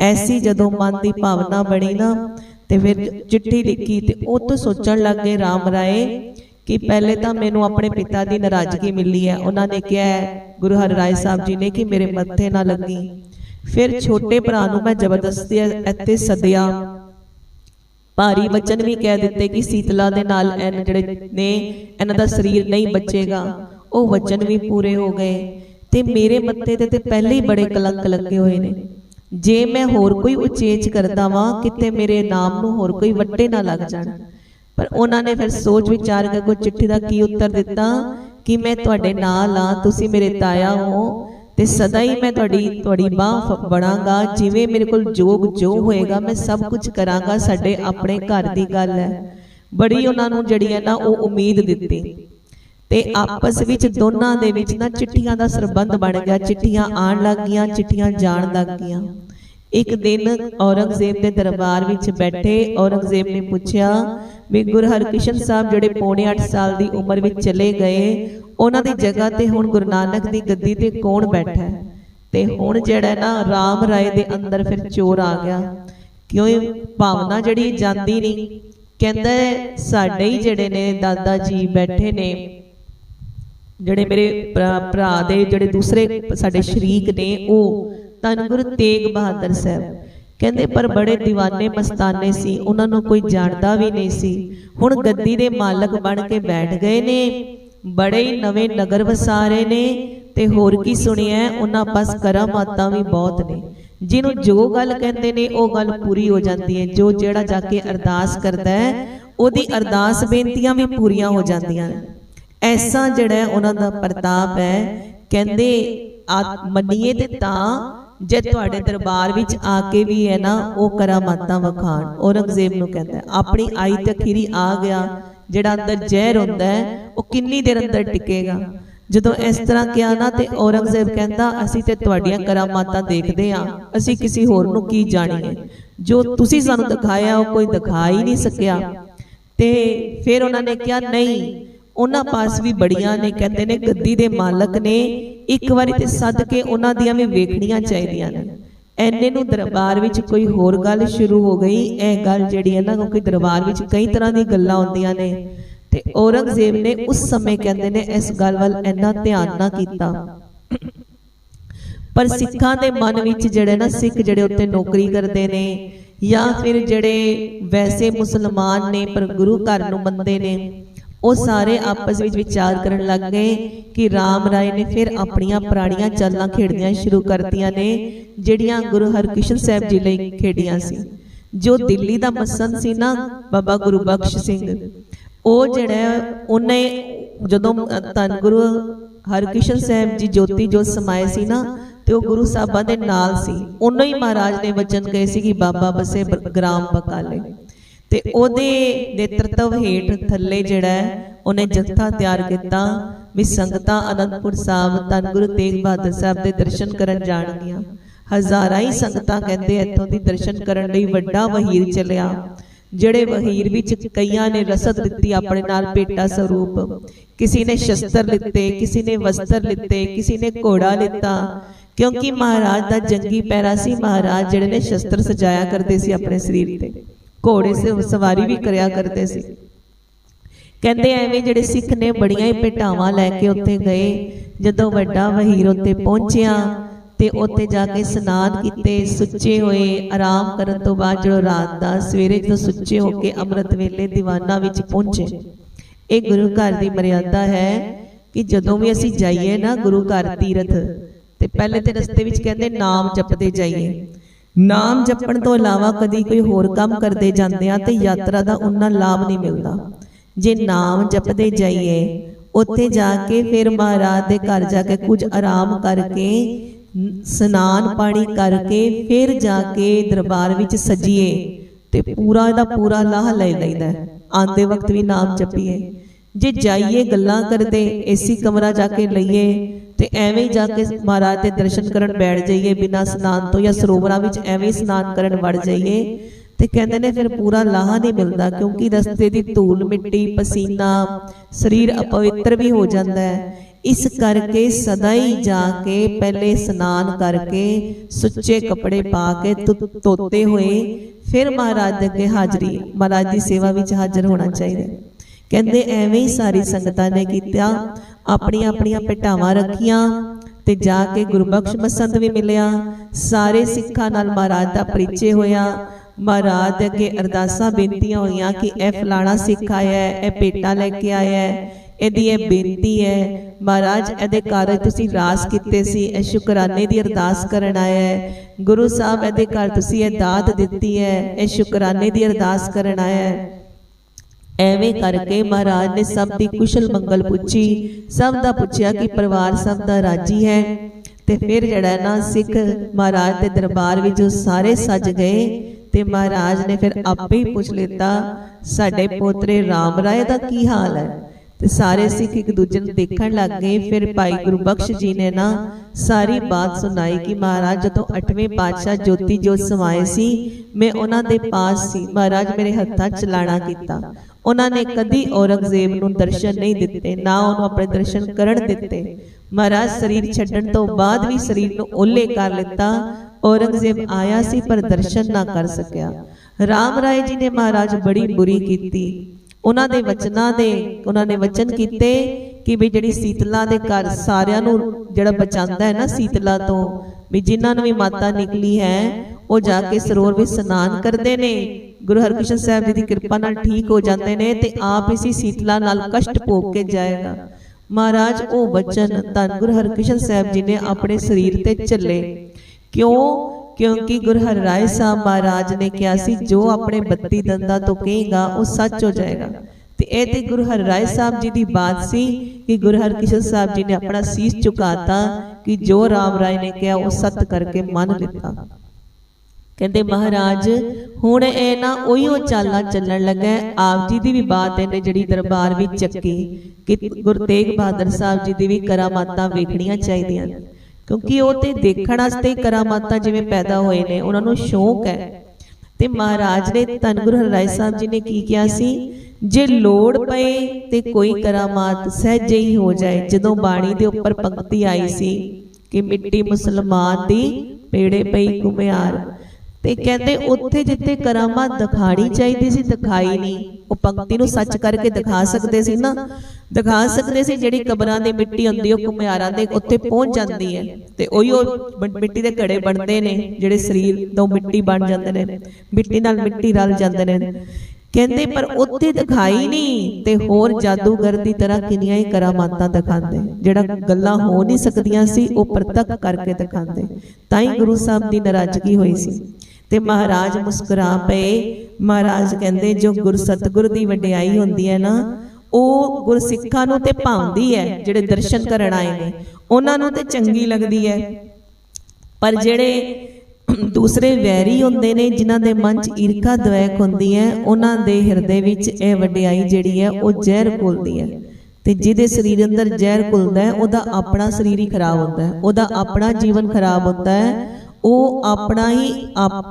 ਐਸੀ ਜਦੋਂ ਮਨ ਦੀ ਭਾਵਨਾ ਬਣੀ ਨਾ ਤੇ ਫਿਰ ਚਿੱਠੀ ਲਿਖੀ ਤੇ ਉਹ ਤੋਂ ਸੋਚਣ ਲੱਗ ਗਏ ਰਾਮ ਰਾਏ ਕਿ ਪਹਿਲੇ ਤਾਂ ਮੈਨੂੰ ਆਪਣੇ ਪਿਤਾ ਦੀ ਨਾਰਾਜ਼ਗੀ ਮਿਲੀ ਹੈ। ਉਹਨਾਂ ਨੇ ਕਿਹਾ ਗੁਰੂ ਹਰਿਰਾਏ ਸਾਹਿਬ ਜੀ ਨੇ ਕਿ ਮੇਰੇ ਮੱਥੇ ਨਾ ਲੱਗੀ। ਫਿਰ ਛੋਟੇ ਭਰਾ ਨੂੰ ਮੈਂ ਜ਼ਬਰਦਸਤੀ ਇੱਥੇ ਸੱਦਿਆ। ਭਾਰੀ ਵਚਨ ਵੀ ਕਹਿ ਦਿੱਤੇ ਕਿ ਸੀਤਲਾ ਦੇ ਨਾਲ ਐਨ ਜਿਹੜੇ ਨੇ ਇਹਨਾਂ ਦਾ ਸਰੀਰ ਨਹੀਂ ਬਚੇਗਾ। ਉਹ ਵਚਨ ਵੀ ਪੂਰੇ ਹੋ ਗਏ ਤੇ ਮੇਰੇ ਮੱਥੇ ਤੇ ਤੇ ਪਹਿਲੇ ਹੀ ਬੜੇ ਕਲੰਕ ਲੱਗੇ ਹੋਏ ਨੇ ਜੇ ਮੈਂ ਹੋਰ ਕੋਈ ਉਚੇਚ ਕਰਦਾ ਵਾਂ, ਕਿਤੇ ਮੇਰੇ ਨਾਮ ਨੂੰ ਹੋਰ ਕੋਈ ਵੱਟੇ ਨਾ ਲੱਗ ਜਾਣ। ਪਰ ਉਹਨਾਂ ਨੇ ਫਿਰ ਸੋਚ ਵਿਚਾਰ ਕੇ ਕੋਈ ਚਿੱਠੀ ਦਾ ਕੀ ਉੱਤਰ ਦਿੱਤਾ ਕਿ ਮੈਂ ਤੁਹਾਡੇ ਨਾਲ ਆ, ਤੁਸੀਂ ਮੇਰੇ ਤਾਇਆ ਹੋ ਤੇ ਸਦਾ ਹੀ ਮੈਂ ਤੁਹਾਡੀ ਤੁਹਾਡੀ ਬਾਹ ਬਣਾਂਗਾ, ਜਿਵੇਂ ਮੇਰੇ ਕੋਲ ਜੋਗ ਜੋ ਹੋਏਗਾ, ਮੈਂ ਸਭ ਕੁਝ ਕਰਾਂਗਾ, ਸਾਡੇ ਆਪਣੇ ਘਰ ਦੀ ਗੱਲ ਹੈ। ਬੜੀ ਉਹਨਾਂ ਨੂੰ ਜਿਹੜੀ ਹੈ ਨਾ ਉਹ ਉਮੀਦ ਦਿੱਤੀ। ਤੇ ਆਪਸ ਵਿੱਚ ਦੋਨਾਂ ਦੇ ਵਿੱਚ ਨਾ ਚਿੱਠੀਆਂ ਦਾ ਸਰਬੰਧ ਬਣ ਗਿਆ ਚਿੱਠੀਆਂ ਆਣ ਲੱਗ ਗਈਆਂ ਚਿੱਠੀਆਂ ਜਾਣ ਲੱਗ ਗਈਆਂ। ਇੱਕ ਦਿਨ ਔਰੰਗਜ਼ੇਬ ਦੇ ਦਰਬਾਰ ਵਿੱਚ ਬੈਠੇ ਔਰੰਗਜ਼ੇਬ ਨੇ ਪੁੱਛਿਆ ਵੀ ਗੁਰੂ ਹਰਕ੍ਰਿਸ਼ਨ ਸਾਹਿਬ ਜਿਹੜੇ ਪੌਣੇ 8 ਸਾਲ ਦੀ ਉਮਰ ਵਿੱਚ ਚਲੇ ਗਏ ਉਹਨਾਂ ਦੀ ਜਗ੍ਹਾ ਤੇ ਹੁਣ ਗੁਰੂ ਨਾਨਕ ਦੀ ਗੱਦੀ ਤੇ ਕੌਣ ਬੈਠਾ ਹੈ? ਤੇ ਹੁਣ ਜਿਹੜਾ ਨਾ ਰਾਮ ਰਾਏ ਦੇ ਅੰਦਰ ਫਿਰ ਚੋਰ ਆ ਗਿਆ। ਕਿਉਂ ਇਹ ਭਾਵਨਾ ਜਿਹੜੀ ਜਾਂਦੀ ਨਹੀਂ ਕਹਿੰਦਾ ਸਾਡੇ ਹੀ ਜਿਹੜੇ ਨੇ ਦਾਦਾ ਜੀ ਬੈਠੇ ਨੇ ਜਿਹੜੇ ਮੇਰੇ ਭਰਾ ਦੇ ਜਿਹੜੇ ਦੂਸਰੇ ਸਾਡੇ ਸ਼ਰੀਕ ਨੇ, ਉਹ ਧੰਨ ਗੁਰੂ ਤੇਗ ਬਹਾਦਰ ਸਾਹਿਬ। ਕਹਿੰਦੇ, ਪਰ ਬੜੇ دیਵਾਨੇ ਮਸਤਾਨੇ ਸੀ, ਉਹਨਾਂ ਨੂੰ ਕੋਈ ਜਾਣਦਾ ਵੀ ਨਹੀਂ ਸੀ। ਹੁਣ ਗੱਦੀ ਦੇ ਮਾਲਕ ਬਣ ਕੇ ਬੈਠ ਗਏ ਨੇ, ਬੜੇ ਹੀ ਨਵੇਂ ਨਗਰ ਵਸਾ ਰਹੇ ਨੇ, ਤੇ ਹੋਰ ਕੀ ਸੁਣਿਆ, ਉਹਨਾਂ ਬਸ ਕਰਾਮਾਤਾਂ ਵੀ ਬਹੁਤ ਨੇ। ਜਿਹਨੂੰ ਜੋ ਗੱਲ ਕਹਿੰਦੇ ਨੇ, ਉਹ ਗੱਲ ਪੂਰੀ ਹੋ ਜਾਂਦੀ ਹੈ। ਜੋ ਜਿਹੜਾ ਜਾ ਕੇ ਅਰਦਾਸ ਕਰਦਾ ਹੈ, ਉਹਦੀ ਅਰਦਾਸ ਬੇਨਤੀਆਂ ਵੀ ਪੂਰੀਆਂ ਹੋ ਜਾਂਦੀਆਂ ਨੇ। ਐਸਾ ਜਿਹੜਾ ਉਹਨਾਂ ਦਾ ਪ੍ਰਤਾਪ ਹੈ, ਕਹਿੰਦੇ ਮੰਨੀਏ ਤੇ ਤਾਂ ਜੇ ਤੁਹਾਡੇ ਦਰਬਾਰ ਵਿੱਚ ਆ ਕੇ ਵੀ ਹੈ ਨਾ, ਉਹ ਕਰਾਮਾਤਾਂ ਵਖਾਣ ਔਰੰਗਜ਼ੇਬ ਨੂੰ ਕਹਿੰਦਾ, ਆਪਣੀ ਆਈ ਤੇ ਆ ਗਿਆ, ਜਿਹੜਾ ਅੰਦਰ ਜ਼ਹਿਰ ਹੁੰਦਾ ਹੈ, ਉਹ ਕਿੰਨੀ ਦੇਰ ਅੰਦਰ ਟਿਕੇਗਾ? ਜਦੋਂ ਇਸ ਤਰ੍ਹਾਂ ਕਿਹਾ ਨਾ, ਤੇ ਔਰੰਗਜ਼ੇਬ ਕਹਿੰਦਾ, ਅਸੀਂ ਤੇ ਤੁਹਾਡੀਆਂ ਕਰਾਮਾਤਾਂ ਦੇਖਦੇ ਆ ਅਸੀਂ ਕਿਸੇ ਹੋਰ ਨੂੰ ਕੀ ਜਾਣੀਏ? ਜੋ ਤੁਸੀਂ ਸਾਨੂੰ ਦਿਖਾਇਆ, ਉਹ ਕੋਈ ਦਿਖਾ ਹੀ ਨਹੀਂ ਸਕਿਆ। ਤੇ ਫਿਰ ਉਹਨਾਂ ਨੇ ਕਿਹਾ, ਨਹੀਂ ਉਹਨਾਂ ਪਾਸ ਵੀ ਬੜੀਆਂ ਨੇ ਕਹਿੰਦੇ ਨੇ ਗੱਦੀ ਦੇ ਮਾਲਕ ਨੇ ਇੱਕ ਵਾਰੀ ਤੇ ਸੱਦ ਕੇ ਉਹਨਾਂ ਦੀਆਂ ਵੀ ਵੇਖਣੀਆਂ ਚਾਹੀਦੀਆਂ ਨੇ। ਐਨੇ ਨੂੰ ਦਰਬਾਰ ਵਿੱਚ ਕੋਈ ਹੋਰ ਗੱਲ ਸ਼ੁਰੂ ਹੋ ਗਈ ਇਹ ਗੱਲ ਜਿਹੜੀ ਹੈ ਨਾ ਕਿਉਂਕਿ ਦਰਬਾਰ ਵਿੱਚ ਕਈ ਤਰ੍ਹਾਂ ਦੀ ਗੱਲਾਂ ਹੁੰਦੀਆਂ ਨੇ। ਤੇ ਔਰੰਗਜ਼ੇਬ ਨੇ ਉਸ ਸਮੇਂ ਕਹਿੰਦੇ ਨੇ ਇਸ ਗੱਲ ਵੱਲ ਇੰਨਾ ਧਿਆਨ ਨਾ ਕੀਤਾ। ਪਰ ਸਿੱਖਾਂ ਦੇ ਮਨ ਵਿੱਚ ਜਿਹੜੇ ਨਾ ਸਿੱਖ ਜਿਹੜੇ ਉੱਤੇ ਨੌਕਰੀ ਕਰਦੇ ਨੇ ਜਾਂ ਫਿਰ ਜਿਹੜੇ ਵੈਸੇ ਮੁਸਲਮਾਨ ਨੇ ਪਰ ਗੁਰੂ ਘਰ ਨੂੰ ਮੰਨਦੇ ਨੇ ਉਹ ਸਾਰੇ ਆਪਸ ਵਿੱਚ ਵਿਚਾਰ ਕਰਨ ਲੱਗ ਗਏ ਕਿ ਰਾਮ ਰਾਏ ਨੇ ਫਿਰ ਆਪਣੀਆਂ ਪੁਰਾਣੀਆਂ ਚਾਲਾਂ ਖੇਡਣੀਆਂ ਸ਼ੁਰੂ ਕਰਤੀਆਂ ਨੇ, ਜਿਹੜੀਆਂ ਗੁਰੂ ਹਰਕ੍ਰਿਸ਼ਨ ਸਾਹਿਬ ਜੀ ਲਈ ਖੇਡੀਆਂ ਸੀ। ਜੋ ਦਿੱਲੀ ਦਾ ਮਸੰਦ ਸੀ ਨਾ, ਬਾਬਾ ਗੁਰੂ ਬਖਸ਼ ਸਿੰਘ। ਉਹ ਜਿਹੜਾ ਉਹਨੇ ਜਦੋਂ ਧੰਨ ਗੁਰੂ ਹਰਕ੍ਰਿਸ਼ਨ ਸਾਹਿਬ ਜੀ ਜੋਤੀ ਜੋਤ ਸਮਾਏ ਸੀ ਨਾ, ਤੇ ਉਹ ਗੁਰੂ ਸਾਹਿਬਾਂ ਦੇ ਨਾਲ ਸੀ। ਉਹਨੂੰ ਹੀ ਮਹਾਰਾਜ ਨੇ ਵਚਨ ਕਹੇ ਸੀ ਕਿ ਬਾਬਾ ਬਸੇ ਗ੍ਰਾਮ ਬਕਾਲੇ ਤੇ ਉਹਦੇ ਨੇਤਰਤਵ ਹੇਠ ਥੱਲੇ ਜਿਹੜਾ ਉਹਨੇ ਜੱਥਾ ਤਿਆਰ ਕੀਤਾ ਵੀ ਸੰਗਤਾਂ ਅਨੰਦਪੁਰ ਸਾਹਿਬ ਧੰਨ ਗੁਰੂ ਤੇਗ ਬਹਾਦਰ ਸਾਹਿਬ ਦੇ ਦਰਸ਼ਨ ਕਰਨ ਜਾਣਗੀਆਂ। ਹਜ਼ਾਰਾਂ ਹੀ ਸੰਗਤਾਂ ਕਹਿੰਦੇ ਇੱਥੋਂ ਦੀ ਦਰਸ਼ਨ ਕਰਨ ਲਈ ਵੱਡਾ ਵਹੀਰ ਚੱਲਿਆ ਜਿਹੜੇ ਵਹੀਰ ਵਿੱਚ ਕਈਆਂ ਨੇ ਰਸਦ ਦਿੱਤੀ ਆਪਣੇ ਨਾਲ ਪੇਟਾ ਸਰੂਪ। ਕਿਸੇ ਨੇ ਸ਼ਸਤਰ ਲਿੱਤੇ ਕਿਸੇ ਨੇ ਵਸਤਰ ਲਿੱਤੇ ਕਿਸੇ ਨੇ ਘੋੜਾ ਲਿੱਤਾ। ਕਿਉਂਕਿ ਮਹਾਰਾਜ ਦਾ ਜੰਗੀ ਪੈਰਾ ਸੀ ਮਹਾਰਾਜ ਜਿਹੜੇ ਨੇ ਸ਼ਸਤਰ ਸਜਾਇਆ ਕਰਦੇ ਸੀ ਆਪਣੇ ਸਰੀਰ ਤੇ। ਘੋੜੇ ਸੇ, ਸਵਾਰੀ ਵੀ ਕਰਿਆ ਕਰਦੇ ਸੀ। ਕਹਿੰਦੇ ਐਵੇਂ ਜਿਹੜੇ ਸਿੱਖ ਨੇ ਬੜੀਆਂ ਹੀ ਭੇਟਾਵਾਂ ਲੈ ਕੇ ਉੱਥੇ ਗਏ। ਜਦੋਂ ਵੱਡਾ ਵਹੀਰ ਉੱਤੇ ਪਹੁੰਚਿਆ ਤੇ ਉੱਥੇ ਜਾ ਕੇ ਇਸ਼ਨਾਨ ਕੀਤੇ, ਸੁੱਚੇ ਹੋਏ, ਆਰਾਮ ਕਰਨ ਤੋਂ ਬਾਅਦ ਜਦੋਂ ਰਾਤ ਦਾ ਸਵੇਰੇ ਜਦੋਂ ਸੁੱਚੇ ਹੋ ਕੇ ਅੰਮ੍ਰਿਤ ਵੇਲੇ ਦੀਵਾਨਾਂ ਵਿੱਚ ਪਹੁੰਚੇ। ਇਹ ਗੁਰੂ ਘਰ ਦੀ ਮਰਿਆਦਾ ਹੈ ਕਿ ਜਦੋਂ ਵੀ ਅਸੀਂ ਜਾਈਏ ਨਾ ਗੁਰੂ ਘਰ ਤੀਰਥ, ਤੇ ਪਹਿਲੇ ਤੇ ਰਸਤੇ ਵਿੱਚ ਕਹਿੰਦੇ ਨਾਮ ਜਪਦੇ ਜਾਈਏ। ਨਾਮ ਜਪਣ ਤੋਂ ਇਲਾਵਾ ਕਦੀ ਕੋਈ ਹੋਰ ਕੰਮ ਕਰਦੇ ਜਾਂਦੇ ਆ ਤੇ ਯਾਤਰਾ ਦਾ ਉਹਨਾਂ ਲਾਭ ਨਹੀਂ ਮਿਲਦਾ ਜੇ ਨਾਮ ਜਪਦੇ ਜਾਈਏ, ਉੱਥੇ ਜਾ ਕੇ ਫਿਰ ਮਹਾਰਾਜ ਦੇ ਘਰ ਜਾ ਕੇ ਕੁਝ ਆਰਾਮ ਕਰਕੇ, ਸਨਾਨ ਪਾਣੀ ਕਰਕੇ ਫਿਰ ਜਾ ਕੇ ਦਰਬਾਰ ਵਿੱਚ ਸਜੀਏ ਤੇ ਪੂਰਾ ਇਹਦਾ ਪੂਰਾ ਲਾਹ ਲੈ ਲਈਦਾ ਹੈ। ਆਂਦੇ ਵਕਤ ਵੀ ਨਾਮ ਜਪੀਏ ਜੇ ਜਾਈਏ ਗੱਲਾਂ ਕਰਦੇ, ਏਸੀ ਕਮਰਾ ਜਾ ਕੇ ਲਈਏ, ਤੇ ਐਵੇਂ ਹੀ ਜਾ ਕੇ ਮਹਾਰਾਜ ਦੇ ਦਰਸ਼ਨ ਕਰਨ ਬੈਠ ਜਾਈਏ, ਬਿਨਾਂ ਸਨਾਨ ਤੋਂ ਜਾਂ ਸਰੋਵਰਾਂ ਵਿੱਚ ਐਵੇਂ ਹੀ ਕਰਨ ਵੜ ਜਾਈਏ, ਤੇ ਕਹਿੰਦੇ ਨੇ ਫਿਰ ਪੂਰਾ ਲਾਹਾ ਨਹੀਂ ਮਿਲਦਾ, ਕਿਉਂਕਿ ਰਸਤੇ ਦੀ ਧੂਲ ਮਿੱਟੀ, ਪਸੀਨਾ, ਸਰੀਰ ਅਪਵਿੱਤਰ ਵੀ ਹੋ ਜਾਂਦਾ ਹੈ। ਇਸ ਕਰਕੇ ਸਦਾ ਹੀ ਜਾ ਕੇ ਪਹਿਲੇ ਇਸ਼ਨਾਨ ਕਰਕੇ ਸੁੱਚੇ ਕੱਪੜੇ ਪਾ ਕੇ ਧੁ- ਧੋਤੇ ਹੋਏ, ਫਿਰ ਮਹਾਰਾਜ ਦੇ ਅੱਗੇ ਹਾਜ਼ਰੀ, ਮਹਾਰਾਜ ਦੀ ਸੇਵਾ ਵਿੱਚ ਹਾਜ਼ਰ ਹੋਣਾ ਚਾਹੀਦਾ ਕਹਿੰਦੇ ਐਵੇਂ ਹੀ ਸਾਰੀ ਸੰਗਤਾਂ ਨੇ ਕੀਤਾ ਆਪਣੀਆਂ ਆਪਣੀਆਂ ਭੇਟਾਵਾਂ ਰੱਖੀਆਂ ਤੇ ਜਾ ਕੇ ਗੁਰਬਖਸ਼ ਮਸੰਦ ਵੀ ਮਿਲਿਆ। ਸਾਰੇ ਸਿੱਖਾਂ ਨਾਲ ਮਹਾਰਾਜ ਦਾ ਪਰਿਚੈ ਹੋਇਆ। ਮਹਾਰਾਜ ਅੱਗੇ ਅਰਦਾਸਾਂ ਬੇਨਤੀਆਂ ਹੋਈਆਂ ਕਿ ਇਹ ਫਲਾਣਾ ਸਿੱਖ ਆਇਆ ਹੈ ਇਹ ਭੇਟਾ ਲੈ ਕੇ ਆਇਆ ਹੈ। ਇਹਦੀ ਇਹ ਬੇਨਤੀ ਹੈ। ਮਹਾਰਾਜ ਇਹਦੇ ਕਾਰਜ ਤੁਸੀਂ ਰਾਸ ਕੀਤੇ ਸੀ ਇਹ ਸ਼ੁਕਰਾਨੇ ਦੀ ਅਰਦਾਸ ਕਰਨ ਆਇਆ ਹੈ। ਗੁਰੂ ਸਾਹਿਬ ਇਹਦੇ ਘਰ ਤੁਸੀਂ ਇਹ ਦਾਤ ਦਿੱਤੀ ਹੈ। ਇਹ ਸ਼ੁਕਰਾਨੇ ਦੀ ਅਰਦਾਸ ਕਰਨ ਆਇਆ ਹੈ ਐਵੇਂ ਕਰਕੇ ਮਹਾਰਾਜ ਨੇ ਸਭ ਦੀ ਕੁਸ਼ਲ ਮੰਗਲ ਪੁੱਛੀ। ਸਭ ਦਾ ਪੁੱਛਿਆ ਕਿ ਪਰਿਵਾਰ ਸਭ ਦਾ ਰਾਜੀ ਹੈ। ਤੇ ਫਿਰ ਜਿਹੜਾ ਨਾ ਸਿੱਖ ਮਹਾਰਾਜ ਦੇ ਦਰਬਾਰ ਵਿੱਚ ਉਹ ਸਾਰੇ ਸੱਜ ਗਏ ਤੇ ਮਹਾਰਾਜ ਨੇ ਫਿਰ ਆਪੇ ਹੀ ਪੁੱਛ ਲਿੱਤਾ ਸਾਡੇ ਪੋਤਰੇ RAM ਰਾਏ ਦਾ ਕੀ ਹਾਲ ਹੈ? ਤੇ ਸਾਰੇ ਸਿੱਖ ਇੱਕ ਦੂਜੇ ਨੂੰ ਦੇਖਣ ਲੱਗ ਗਏ। ਫਿਰ ਭਾਈ ਗੁਰਬਖਸ਼ ਜੀ ਨੇ ਨਾ ਸਾਰੀ ਬਾਤ ਸੁਣਾਈ ਕਿ ਮਹਾਰਾਜ ਜਦੋਂ 8ਵੇਂ ਪਾਤਸ਼ਾਹ ਜੋਤੀ ਜੋਤ ਸਮਾਏ ਸੀ ਮੈਂ ਉਹਨਾਂ ਦੇ ਪਾਸ ਸੀ। ਮਹਾਰਾਜ ਮੇਰੇ ਹੱਥਾਂ 'ਚ ਲਾਣਾ ਕੀਤਾ। ਉਹਨਾਂ ਨੇ ਕਦੀ ਔਰੰਗਜ਼ੇਬ ਨੂੰ ਦਰਸ਼ਨ ਨਹੀਂ ਦਿੱਤੇ, ਨਾ ਉਹਨੂੰ ਆਪਣੇ ਦਰਸ਼ਨ ਕਰਨ ਦਿੱਤੇ। ਮਹਾਰਾਜ ਸਰੀਰ ਛੱਡਣ ਤੋਂ ਬਾਅਦ ਵੀ ਸਰੀਰ ਨੂੰ ਓਲੇ ਕਰ ਲਿੱਤਾ। ਔਰੰਗਜ਼ੇਬ ਆਇਆ ਸੀ ਪਰ ਦਰਸ਼ਨ ਨਾ ਕਰ ਸਕਿਆ। ਰਾਮ ਰਾਏ ਜੀ ਨੇ ਮਹਾਰਾਜ ਬੜੀ ਬੁਰੀ ਕੀਤੀ। ਉਹਨਾਂ ਦੇ ਵਚਨਾਂ ਦੇ, ਉਹਨਾਂ ਨੇ ਵਚਨ ਕੀਤੇ ਕਿ ਵੀ ਜਿਹੜੀ ਸੀਤਲਾ ਦੇ ਘਰ ਸਾਰਿਆਂ ਨੂੰ ਜਿਹੜਾ ਬਚਾਉਂਦਾ ਹੈ ਨਾ ਸੀਤਲਾ ਤੋਂ ਵੀ ਜਿਨ੍ਹਾਂ ਨੂੰ ਵੀ ਮਾਤਾ ਨਿਕਲੀ ਹੈ, ਉਹ ਜਾ ਕੇ ਸਰੋਵਰ ਵਿੱਚ ਇਸ਼ਨਾਨ ਕਰਦੇ ਨੇ। ਗੁਰੂ ਹਰਕ੍ਰਿਸ਼ਨ ਸਾਹਿਬ ਜੀ ਦੀ ਕਿਰਪਾ ਨਾਲ ਠੀਕ ਹੋ ਜਾਂਦੇ ਨੇ ਤੇ ਆਪ ਇਸੀ ਸੀਤਲਾ ਨਾਲ ਕਸ਼ਟ ਭੋਗ ਕੇ ਜਾਏਗਾ। ਮਹਾਰਾਜ, ਉਹ ਵਚਨ ਧੰਨ ਗੁਰੂ ਹਰਕ੍ਰਿਸ਼ਨ ਸਾਹਿਬ ਜੀ ਨੇ ਆਪਣੇ ਸਰੀਰ ਤੇ ਚੱਲੇ। ਕਿਉਂ? ਕਿਉਂਕਿ ਗੁਰੂ ਹਰਿਰਾਏ ਸਾਹਿਬ ਮਹਾਰਾਜ ਨੇ ਕਿਹਾ ਸੀ, ਜੋ ਆਪਣੇ 32 ਦੰਦਾਂ ਤੋਂ ਕਹੇਗਾ, ਉਹ ਸੱਚ ਹੋ ਜਾਏਗਾ। ਤੇ ਇਹ ਤੇ ਗੁਰੂ ਹਰਿਰਾਏ ਸਾਹਿਬ ਜੀ ਦੀ ਬਾਤ ਸੀ ਕਿ ਗੁਰੂ ਹਰਕ੍ਰਿਸ਼ਨ ਸਾਹਿਬ ਜੀ ਨੇ ਆਪਣਾ ਸੀਸ ਝੁਕਾਤਾ ਕਿ ਜੋ ਰਾਮ ਰਾਏ ਨੇ ਕਿਹਾ, ਉਹ ਸੱਤ ਕਰਕੇ ਮੰਨ ਲਿੱਤਾ। ਕਹਿੰਦੇ, ਮਹਾਰਾਜ, ਹੁਣ ਇਹ ਨਾ ਉਹੀਓ ਚਾਲਾਂ ਚੱਲਣ ਲੱਗਾ ਆਪ ਜੀ ਦੀ ਵੀ ਬਾਤ ਇਹਨੇ ਜਿਹੜੀ ਦਰਬਾਰ ਵਿੱਚ ਚੱਕੀ ਕਿ ਗੁਰੂ ਤੇਗ ਬਹਾਦਰ ਸਾਹਿਬ ਜੀ ਦੀ ਵੀ ਕਰਾਮਾਤਾਂ ਵੇਖਣੀਆਂ ਚਾਹੀਦੀਆਂ ਕਿਉਂਕਿ ਉਹ ਤੇ ਦੇਖਣ ਵਾਸਤੇ ਹੀ ਕਰਾਮਾਤਾਂ ਜਿਵੇਂ ਪੈਦਾ ਹੋਏ ਨੇ, ਉਹਨਾਂ ਨੂੰ ਸ਼ੌਂਕ ਹੈ। ਤੇ ਮਹਾਰਾਜ ਨੇ ਧੰਨ ਗੁਰੂ ਹਰਿਰਾਏ ਸਾਹਿਬ ਜੀ ਨੇ ਕੀ ਕਿਹਾ ਸੀ? ਜੇ ਲੋੜ ਪਏ ਤੇ ਕੋਈ ਕਰਾਮਾਤ ਸਹਿਜੇ ਹੀ ਹੋ ਜਾਏ। ਜਦੋਂ ਬਾਣੀ ਦੇ ਉੱਪਰ ਪੰਕਤੀ ਆਈ ਸੀ ਕਿ ਮਿੱਟੀ ਮੁਸਲਮਾਨ ਦੀ ਪੇੜੇ ਪਈ ਕੁਮਿਆਰ ਤੇ ਕਹਿੰਦੇ ਉੱਥੇ ਜਿੱਥੇ ਕਰਾਮਾਤ ਦਿਖਾਣੀ ਚਾਹੀਦੀ ਸੀ, ਦਿਖਾਈ ਨਹੀਂ। ਉਹ ਪੰਕਤੀ ਨੂੰ ਸੱਚ ਕਰਕੇ ਦਿਖਾ ਸਕਦੇ ਸੀ ਨਾ। ਦਿਖਾ ਸਕਦੇ ਸੀ ਜਿਹੜੀ ਕਬਰਾਂ ਦੀ ਮਿੱਟੀ ਹੁੰਦੀ, ਉਹ ਕੁਮਿਆਰਾਂ ਦੇ ਉੱਥੇ ਪਹੁੰਚ ਜਾਂਦੀ ਹੈ। ਤੇ ਉਹੀ ਉਹ ਮਿੱਟੀ ਦੇ ਘੜੇ ਬਣਦੇ ਨੇ, ਜਿਹੜੇ ਸਰੀਰ ਤੋਂ ਮਿੱਟੀ ਬਣ ਜਾਂਦੇ ਨੇ। ਮਿੱਟੀ ਨਾਲ ਮਿੱਟੀ ਰਲ ਜਾਂਦੇ ਨੇ। ਕਹਿੰਦੇ ਪਰ ਉੱਥੇ ਦਿਖਾਈ ਨਹੀਂ ਤੇ ਹੋਰ ਜਾਦੂਗਰ ਦੀ ਤਰ੍ਹਾਂ ਕਿੰਨੀਆਂ ਹੀ ਕਰਾਮਾਤਾਂ ਦਿਖਾਉਂਦੇ ਜਿਹੜਾ ਗੱਲਾਂ ਹੋ ਨਹੀਂ ਸਕਦੀਆਂ ਸੀ ਉਹ ਪ੍ਰਤੱਖ ਕਰਕੇ ਦਿਖਾਉਂਦੇ। ਤਾਂ ਹੀ ਗੁਰੂ ਸਾਹਿਬ ਦੀ ਨਾਰਾਜ਼ਗੀ ਹੋਈ ਸੀ। ਤੇ ਮਹਾਰਾਜ ਮੁਸਕਰਾ ਪਏ। ਮਹਾਰਾਜ ਕਹਿੰਦੇ ਜੋ ਗੁਰ ਸਤਗੁਰ ਦੀ ਵਡਿਆਈ ਹੁੰਦੀ ਹੈ ਨਾ ਉਹ ਗੁਰਸਿੱਖਾਂ ਨੂੰ ਤੇ ਭਾਉਂਦੀ ਹੈ ਜਿਹੜੇ ਦਰਸ਼ਨ ਕਰਨ ਆਏ ਨੇ। ਉਹਨਾਂ ਨੂੰ ਤੇ ਚੰਗੀ ਲੱਗਦੀ ਹੈ। ਪਰ ਜਿਹੜੇ ਦੂਸਰੇ ਵੈਰੀ ਹੁੰਦੇ ਨੇ ਜਿਨ੍ਹਾਂ ਦੇ ਮਨ 'ਚ ਈਰਖਾ ਦਵੈਕ ਹੁੰਦੀ ਹੈ, ਉਹਨਾਂ ਦੇ ਹਿਰਦੇ ਵਿੱਚ ਇਹ ਵਡਿਆਈ ਜਿਹੜੀ ਹੈ, ਉਹ ਜ਼ਹਿਰ ਘੁਲਦੀ ਹੈ। ਤੇ ਜਿਹਦੇ ਸਰੀਰ ਅੰਦਰ ਜ਼ਹਿਰ ਘੁਲਦਾ ਹੈ, ਉਹਦਾ ਆਪਣਾ ਸਰੀਰ ਹੀ ਖਰਾਬ ਹੁੰਦਾ ਹੈ, ਉਹਦਾ ਆਪਣਾ ਜੀਵਨ ਖਰਾਬ ਹੁੰਦਾ ਹੈ, ਉਹ ਆਪਣਾ ਹੀ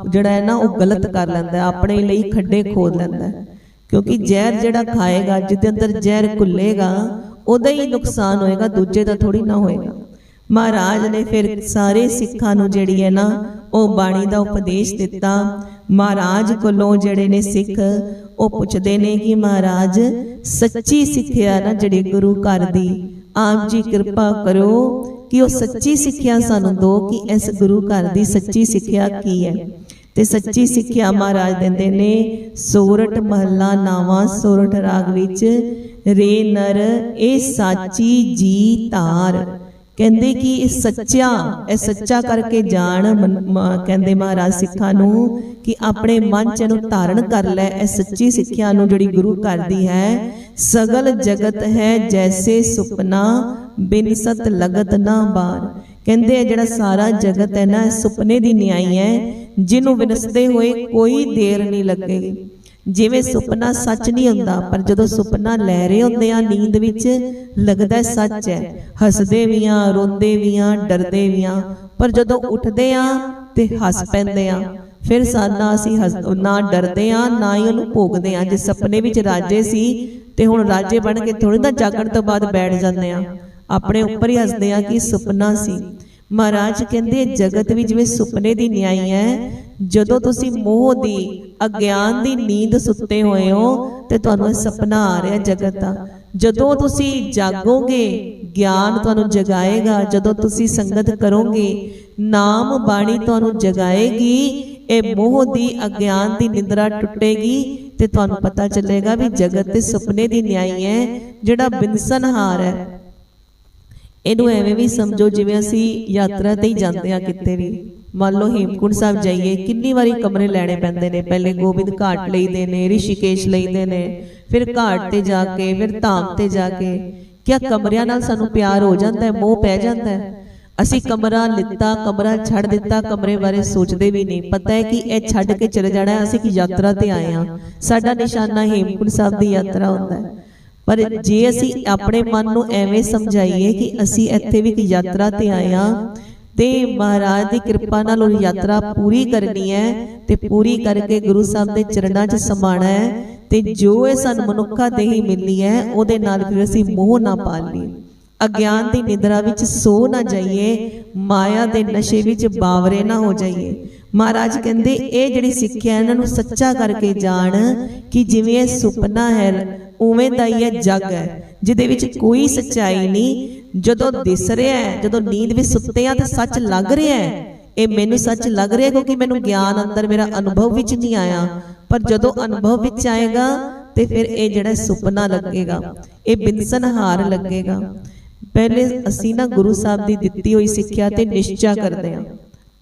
ਜਿਹੜਾ ਹੈ ਨਾ, ਉਹ ਗਲਤ ਕਰ ਲੈਂਦਾ ਹੈ, ਆਪਣੇ ਲਈ ਖੱਡੇ ਖੋਦ ਲੈਂਦਾ ਹੈ। ਕਿਉਂਕਿ ਜ਼ਹਿਰ ਜਿਹੜਾ ਖਾਏਗਾ, ਜਿਹਦੇ ਅੰਦਰ ਜ਼ਹਿਰ ਘੁੱਲੇਗਾ, ਉਹਦਾ ਹੀ ਨੁਕਸਾਨ ਹੋਏਗਾ, ਦੂਜੇ ਦਾ ਥੋੜੀ ਨਾ ਹੋਏਗਾ। ਮਹਾਰਾਜ ਨੇ ਫਿਰ ਸਾਰੇ ਸਿੱਖਾਂ ਨੂੰ ਜਿਹੜੀ ਹੈ ਨਾ ਉਹ ਬਾਣੀ ਦਾ ਉਪਦੇਸ਼ ਦਿੱਤਾ। ਮਹਾਰਾਜ ਕੋਲੋਂ ਜਿਹੜੇ ਨੇ ਸਿੱਖ, ਉਹ ਪੁੱਛਦੇ ਨੇ ਕਿ ਮਹਾਰਾਜ, ਸੱਚੀ ਸਿੱਖਿਆ ਨਾ ਜਿਹੜੀ ਗੁਰੂ ਘਰ ਦੀ, ਆਪ ਜੀ ਕਿਰਪਾ ਕਰੋ ਕਿ ਉਹ ਸੱਚੀ ਸਿੱਖਿਆ ਸਾਨੂੰ ਦਿਓ ਕਿ ਇਸ ਗੁਰੂ ਘਰ ਦੀ ਸੱਚੀ ਸਿੱਖਿਆ ਕੀ ਹੈ। ਤੇ ਸੱਚੀ ਸਿੱਖਿਆ ਮਹਾਰਾਜ ਦਿੰਦੇ ਨੇ ਸੋਰਠ ਮਹੱਲਾ ਨਾਵਾਂ ਸੋਰਠ ਰਾਗ ਵਿੱਚ, ਰੇ ਨਰ, ਇਹ ਸਾਚੀ ਜੀ ਧਾਰ ਕਹਿੰਦੇ ਕਿ ਇਹ ਸੱਚਾ ਇਹ ਸੱਚਾ ਕਰਕੇ ਜਾਣ ਕਹਿੰਦੇ ਮਹਾਰਾਜ ਸਿੱਖਾਂ ਨੂੰ ਕਿ ਆਪਣੇ ਮਨ ਚ ਇਹਨੂੰ ਧਾਰਨ ਕਰ ਲੈ, ਇਹ ਸੱਚੀ ਸਿੱਖਿਆ ਨੂੰ ਜਿਹੜੀ ਗੁਰੂ ਕਰਦੀ ਹੈ, ਸਗਲ ਜਗਤ ਹੈ ਜੈਸੇ ਸੁਪਨਾ, ਬਿਨ ਸਤ ਲਗਤ ਨਾ ਬਾਰ। ਕਹਿੰਦੇ ਇਹ ਜਿਹੜਾ ਸਾਰਾ ਜਗਤ ਹੈ ਨਾ, ਇਹ ਸੁਪਨੇ ਦੀ ਨਿਆਈ ਹੈ, ਜਿਹਨੂੰ ਵਿਨਸਦੇ ਹੋਏ ਕੋਈ ਦੇਰ ਨਹੀਂ ਲੱਗੇਗੀ ਜਿਵੇਂ ਸੁਪਨਾ ਸੱਚ ਨਹੀਂ ਹੁੰਦਾ ਪਰ ਜਦੋਂ ਸੁਪਨਾ ਲੈ ਰਹੇ ਹੁੰਦੇ ਆ, ਨੀਂਦ ਵਿੱਚ ਲੱਗਦਾ ਸੱਚ ਹੈ। ਹੱਸਦੇ ਵੀ ਆ, ਰੋਂਦੇ ਵੀ ਆ, ਡਰਦੇ ਵੀ ਆ, ਪਰ ਜਦੋਂ ਉੱਠਦੇ ਆ ਤੇ ਹੱਸ ਪੈਂਦੇ ਆ, ਫਿਰ ਸਾਡਾ ਅਸੀਂ ਹੱਸ- ਨਾ ਡਰਦੇ ਆ, ਨਾ ਹੀ ਉਹਨੂੰ ਭੋਗਦੇ ਆ। ਜੇ ਸੁਪਨੇ ਵਿੱਚ ਰਾਜੇ ਸੀ ਤੇ ਹੁਣ ਰਾਜੇ ਬਣ ਕੇ ਥੋੜੇ ਨਾ ਜਾਗਣ ਤੋਂ ਬਾਅਦ ਬੈਠ ਜਾਂਦੇ ਆ। ਆਪਣੇ ਉੱਪਰ ਹੀ ਹੱਸਦੇ ਆ ਕਿ ਸੁਪਨਾ ਸੀ। ਮਹਾਰਾਜ ਕਹਿੰਦੇ, ਜਗਤ ਵੀ ਜਿਵੇਂ ਸੁਪਨੇ ਦੀ ਨਿਆਈ ਹੈ, ਜਦੋਂ ਤੁਸੀਂ ਮੋਹ ਦੀ, ਅਗਿਆਨ ਦੀ ਨੀਂਦ ਸੁੱਤੇ ਹੋਏ ਹੋ, ਤੇ ਤੁਹਾਨੂੰ ਇਹ ਸੁਪਨਾ ਆ ਰਿਹਾ ਜਗਤ ਦਾ। ਜਦੋਂ ਤੁਸੀਂ ਜਾਗੋਗੇ, ਗਿਆਨ ਤੁਹਾਨੂੰ ਜਗਾਏਗਾ। ਜਦੋਂ ਤੁਸੀਂ ਸੰਗਤ ਕਰੋਗੇ, ਨਾਮ ਬਾਣੀ ਤੁਹਾਨੂੰ ਜਗਾਏਗੀ, ਇਹ ਮੋਹ ਦੀ, ਅਗਿਆਨ ਦੀ ਨਿੰਦਰਾ ਟੁੱਟੇਗੀ, ਤੇ ਤੁਹਾਨੂੰ ਪਤਾ ਚੱਲੇਗਾ ਵੀ ਜਗਤ ਤੇ ਸੁਪਨੇ ਦੀ ਨਿਆਈ ਹੈ, ਜਿਹੜਾ ਬਿਨਸਨਹਾਰ ਹੈ। ਇਹਨੂੰ ਐਵੇਂ ਵੀ ਸਮਝੋ ਜਿਵੇਂ ਅਸੀਂ ਯਾਤਰਾ ਤੇ ਹੀ ਜਾਂਦੇ ਆ ਕਿਤੇ ਵੀ। ਮੰਨ ਲਓ ਹੇਮਕੁੰਟ ਸਾਹਿਬ ਜਾਈਏ ਕਿੰਨੀ ਵਾਰੀ ਕਮਰੇ ਲੈਣੇ ਪੈਂਦੇ ਨੇ? ਪਹਿਲੇ ਗੋਬਿੰਦ ਘਾਟ ਲਈਦੇ ਨੇ ਰਿਸ਼ੀਕੇਸ਼ ਲਈਦੇ ਨੇ ਫਿਰ ਘਾਟ ਤੇ ਜਾ ਕੇ ਫਿਰ ਧਾਮ ਤੇ ਜਾ ਕੇ। ਕਿਆ ਕਮਰਿਆਂ ਨਾਲ ਸਾਨੂੰ ਪਿਆਰ ਹੋ ਜਾਂਦਾ ਹੈ ਮੋਹ ਪੈ ਜਾਂਦਾ ਹੈ। ਅਸੀਂ ਕਮਰਾ ਲਿੱਤਾ ਕਮਰਾ ਛੱਡ ਦਿੱਤਾ ਕਮਰੇ ਬਾਰੇ ਸੋਚਦੇ ਵੀ ਨਹੀਂ। ਪਤਾ ਹੈ ਕਿ ਇਹ ਛੱਡ ਕੇ ਚਲੇ ਜਾਣਾ ਹੈ, ਅਸੀਂ ਕੀ ਯਾਤਰਾ ਤੇ ਆਏ ਹਾਂ। ਸਾਡਾ ਨਿਸ਼ਾਨਾ ਹੇਮਕੁੰਟ ਸਾਹਿਬ ਦੀ ਯਾਤਰਾ ਹੁੰਦਾ ਹੈ ਪਰ ਜੇ ਅਸੀਂ ਆਪਣੇ ਮਨ ਨੂੰ ਐਵੇਂ ਸਮਝਾਈਏ ਕਿ ਅਸੀਂ ਇੱਥੇ ਵੀ ਇੱਕ ਯਾਤਰਾ ਤੇ ਆਏ ਹਾਂ, ਤੇ ਮਹਾਰਾਜ ਦੀ ਕਿਰਪਾ ਨਾਲ ਉਹ ਯਾਤਰਾ ਪੂਰੀ ਕਰਨੀ ਹੈ ਤੇ ਪੂਰੀ ਕਰਕੇ ਗੁਰੂ ਸਾਹਿਬ ਦੇ ਚਰਨਾਂ 'ਚ ਸਮਾਣਾ ਹੈ ਤੇ ਜੋ ਇਹ ਸਾਨੂੰ ਮਨੁੱਖਾ ਦੇਹੀ ਮਿਲਣੀ ਹੈ, ਉਹਦੇ ਨਾਲ ਫਿਰ ਅਸੀਂ ਮੋਹ ਨਾ ਪਾਲ ਲਈਏ। ਅਗਿਆਨ ਦੀ ਨਿਦਰਾ ਵਿੱਚ ਸੋ ਨਾ ਜਾਈਏ, ਮਾਇਆ ਦੇ ਨਸ਼ੇ ਵਿੱਚ ਬਾਵਰੇ ਨਾ ਹੋ ਜਾਈਏ। ਮਹਾਰਾਜ ਕਹਿੰਦੇ, ਇਹ ਜਿਹੜੀ ਸਿੱਖਿਆ ਇਹਨਾਂ ਨੂੰ ਸੱਚਾ ਕਰਕੇ ਜਾਣ ਕਿ ਜਿਵੇਂ ਇਹ ਸੁਪਨਾ ਹੈ ਉਵੇਂ ਦਾ ਹੀ ਇਹ ਜੱਗ ਹੈ ਜਿਹਦੇ ਵਿੱਚ ਕੋਈ ਸੱਚਾਈ ਨਹੀਂ। ਜਦੋਂ ਦਿਸ ਰਿਹਾ ਹੈ ਜਦੋਂ ਨੀਂਦ ਵਿੱਚ ਸੁੱਤੇ ਆ ਤਾਂ ਸੱਚ ਲੱਗ ਰਿਹਾ ਹੈ। ਇਹ ਮੈਨੂੰ ਸੱਚ ਲੱਗ ਰਿਹਾ ਕਿਉਂਕਿ ਮੈਨੂੰ ਗਿਆਨ ਅੰਦਰ ਮੇਰਾ ਅਨੁਭਵ ਵਿੱਚ ਨਹੀਂ ਆਇਆ। ਪਰ ਜਦੋਂ ਅਨੁਭਵ ਵਿੱਚ ਆਏਗਾ ਤੇ ਫਿਰ ਇਹ ਜਿਹੜਾ ਸੁਪਨਾ ਲੱਗੇਗਾ ਇਹ ਬਿਨਸਨਹਾਰ ਲੱਗੇਗਾ। ਪਹਿਲੇ ਅਸੀਂ ਨਾ ਗੁਰੂ ਸਾਹਿਬ ਦੀ ਦਿੱਤੀ ਹੋਈ ਸਿੱਖਿਆ ਤੇ ਨਿਸ਼ਚਾ ਕਰਦੇ ਹਾਂ।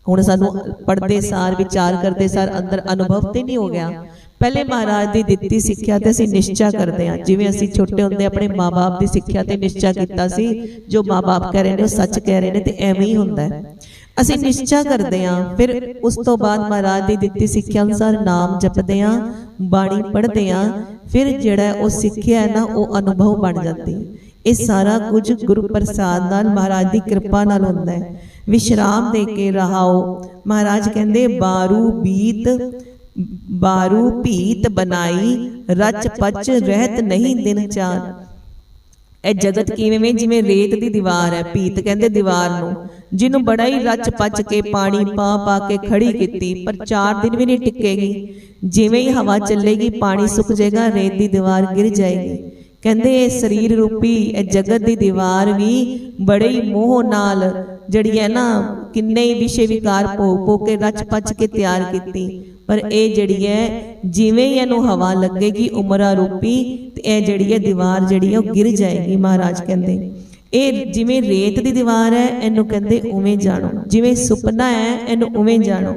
ਹੁਣ ਸਾਨੂੰ ਪੜਦੇ ਸਾਰ ਵਿਚਾਰ ਕਰਦੇ ਸਾਰ ਅੰਦਰ ਅਨੁਭਵ ਤੇ ਨਹੀਂ ਹੋ ਗਿਆ। ਪਹਿਲੇ ਮਹਾਰਾਜ ਦੀ ਦਿੱਤੀ ਸਿੱਖਿਆ ਤੇ ਅਸੀਂ ਨਿਸ਼ਚਾ ਕਰਦੇ ਹਾਂ। ਜਿਵੇਂ ਅਸੀਂ ਛੋਟੇ ਹੁੰਦੇ ਆਪਣੇ ਮਾਪੇ ਦੀ ਸਿੱਖਿਆ ਤੇ ਨਿਸ਼ਚਾ ਕੀਤਾ ਸੀ, ਜੋ ਮਾਪੇ ਕਹਿ ਰਹੇ ਨੇ, ਉਹ ਸੱਚ ਕਹਿ ਰਹੇ ਨੇ ਤੇ ਐਵੇਂ ਹੀ ਹੁੰਦਾ ਹੈ। ਅਸੀਂ ਨਿਸ਼ਚਾ ਕਰਦੇ ਹਾਂ। ਫਿਰ ਉਸ ਤੋਂ ਬਾਅਦ ਮਹਾਰਾਜ ਦੀ ਦਿੱਤੀ ਸਿੱਖਿਆ ਅਨੁਸਾਰ ਨਾਮ ਜਪਦੇ ਹਾਂ, ਬਾਣੀ ਪੜ੍ਹਦੇ ਹਾਂ। ਫਿਰ ਜਿਹੜਾ ਉਹ ਸਿੱਖਿਆ ਹੈ ਨਾ, ਉਹ ਅਨੁਭਵ ਬਣ ਜਾਂਦੀ ਹੈ। ਇਹ ਸਾਰਾ ਕੁਝ ਗੁਰੂ ਪ੍ਰਸਾਦ ਨਾਲ, ਮਹਾਰਾਜ ਦੀ ਕਿਰਪਾ ਨਾਲ ਹੁੰਦਾ ਹੈ। ਵਿਸ਼ਰਾਮ ਦੇ ਕੇ ਰਹਾਓ। ਮਹਾਰਾਜ ਕਹਿੰਦੇ, ਬਾਰੂ ਬੀਤ ਬਾਰੂ ਭੀਤ ਬਣਾਈ, ਰਚ ਪਚ ਰਹਿਤ ਨਹੀਂ ਦਿਨ ਚਾਰ ਇਹ ਜਗਤ ਕਿਵੇਂ ਜਿਵੇਂ ਰੇਤ ਦੀ ਦੀਵਾਰ ਹੈ, ਭੀਤ ਕਹਿੰਦੇ ਦੀਵਾਰ ਨੂੰ। ਜਿਹਨੂੰ ਬੜਾ ਹੀ ਰਚ ਪਚ ਕੇ ਪਾਣੀ ਪਾ ਪਾ ਕੇ ਖੜੀ ਕੀਤੀ, ਪਰ 4 ਦਿਨ ਵੀ ਨਹੀਂ ਟਿਕੇਗੀ। ਜਿਵੇਂ ਹੀ ਹਵਾ ਚੱਲੇਗੀ, ਪਾਣੀ ਸੁੱਕ ਜਾਏਗਾ, ਰੇਤ ਦੀ ਦੀਵਾਰ ਗਿਰ ਜਾਏਗੀ। ਕਹਿੰਦੇ ਇਹ ਸਰੀਰ ਰੂਪੀ, ਇਹ ਜਗਤ ਦੀ ਦੀਵਾਰ ਵੀ ਬੜੇ ਹੀ ਮੋਹ ਨਾਲ ਜਿਹੜੀ ਹੈ ਨਾ ਕਿੰਨੇ ਹੀ ਵਿਸ਼ੇ ਵਿਕਾਰ ਪੋ ਪੋ ਕੇ ਰਚ ਪਚ ਕੇ ਤਿਆਰ ਕੀਤੀ। ਪਰ ਇਹ ਜਿਹੜੀ ਹੈ, ਜਿਵੇਂ ਹੀ ਇਹਨੂੰ ਹਵਾ ਲੱਗੇਗੀ ਉਮਰਾ ਰੂਪੀ, ਤੇ ਇਹ ਜਿਹੜੀ ਹੈ ਦੀਵਾਰ ਜਿਹੜੀ ਹੈ ਉਹ ਗਿਰ ਜਾਏਗੀ ਮਹਾਰਾਜ ਕਹਿੰਦੇ। ਇਹ ਜਿਵੇਂ ਰੇਤ ਦੀ ਦੀਵਾਰ ਹੈ, ਇਹਨੂੰ ਕਹਿੰਦੇ ਉਵੇਂ ਜਾਣੋ। ਜਿਵੇਂ ਸੁਪਨਾ ਹੈ, ਇਹਨੂੰ ਉਵੇਂ ਜਾਣੋ।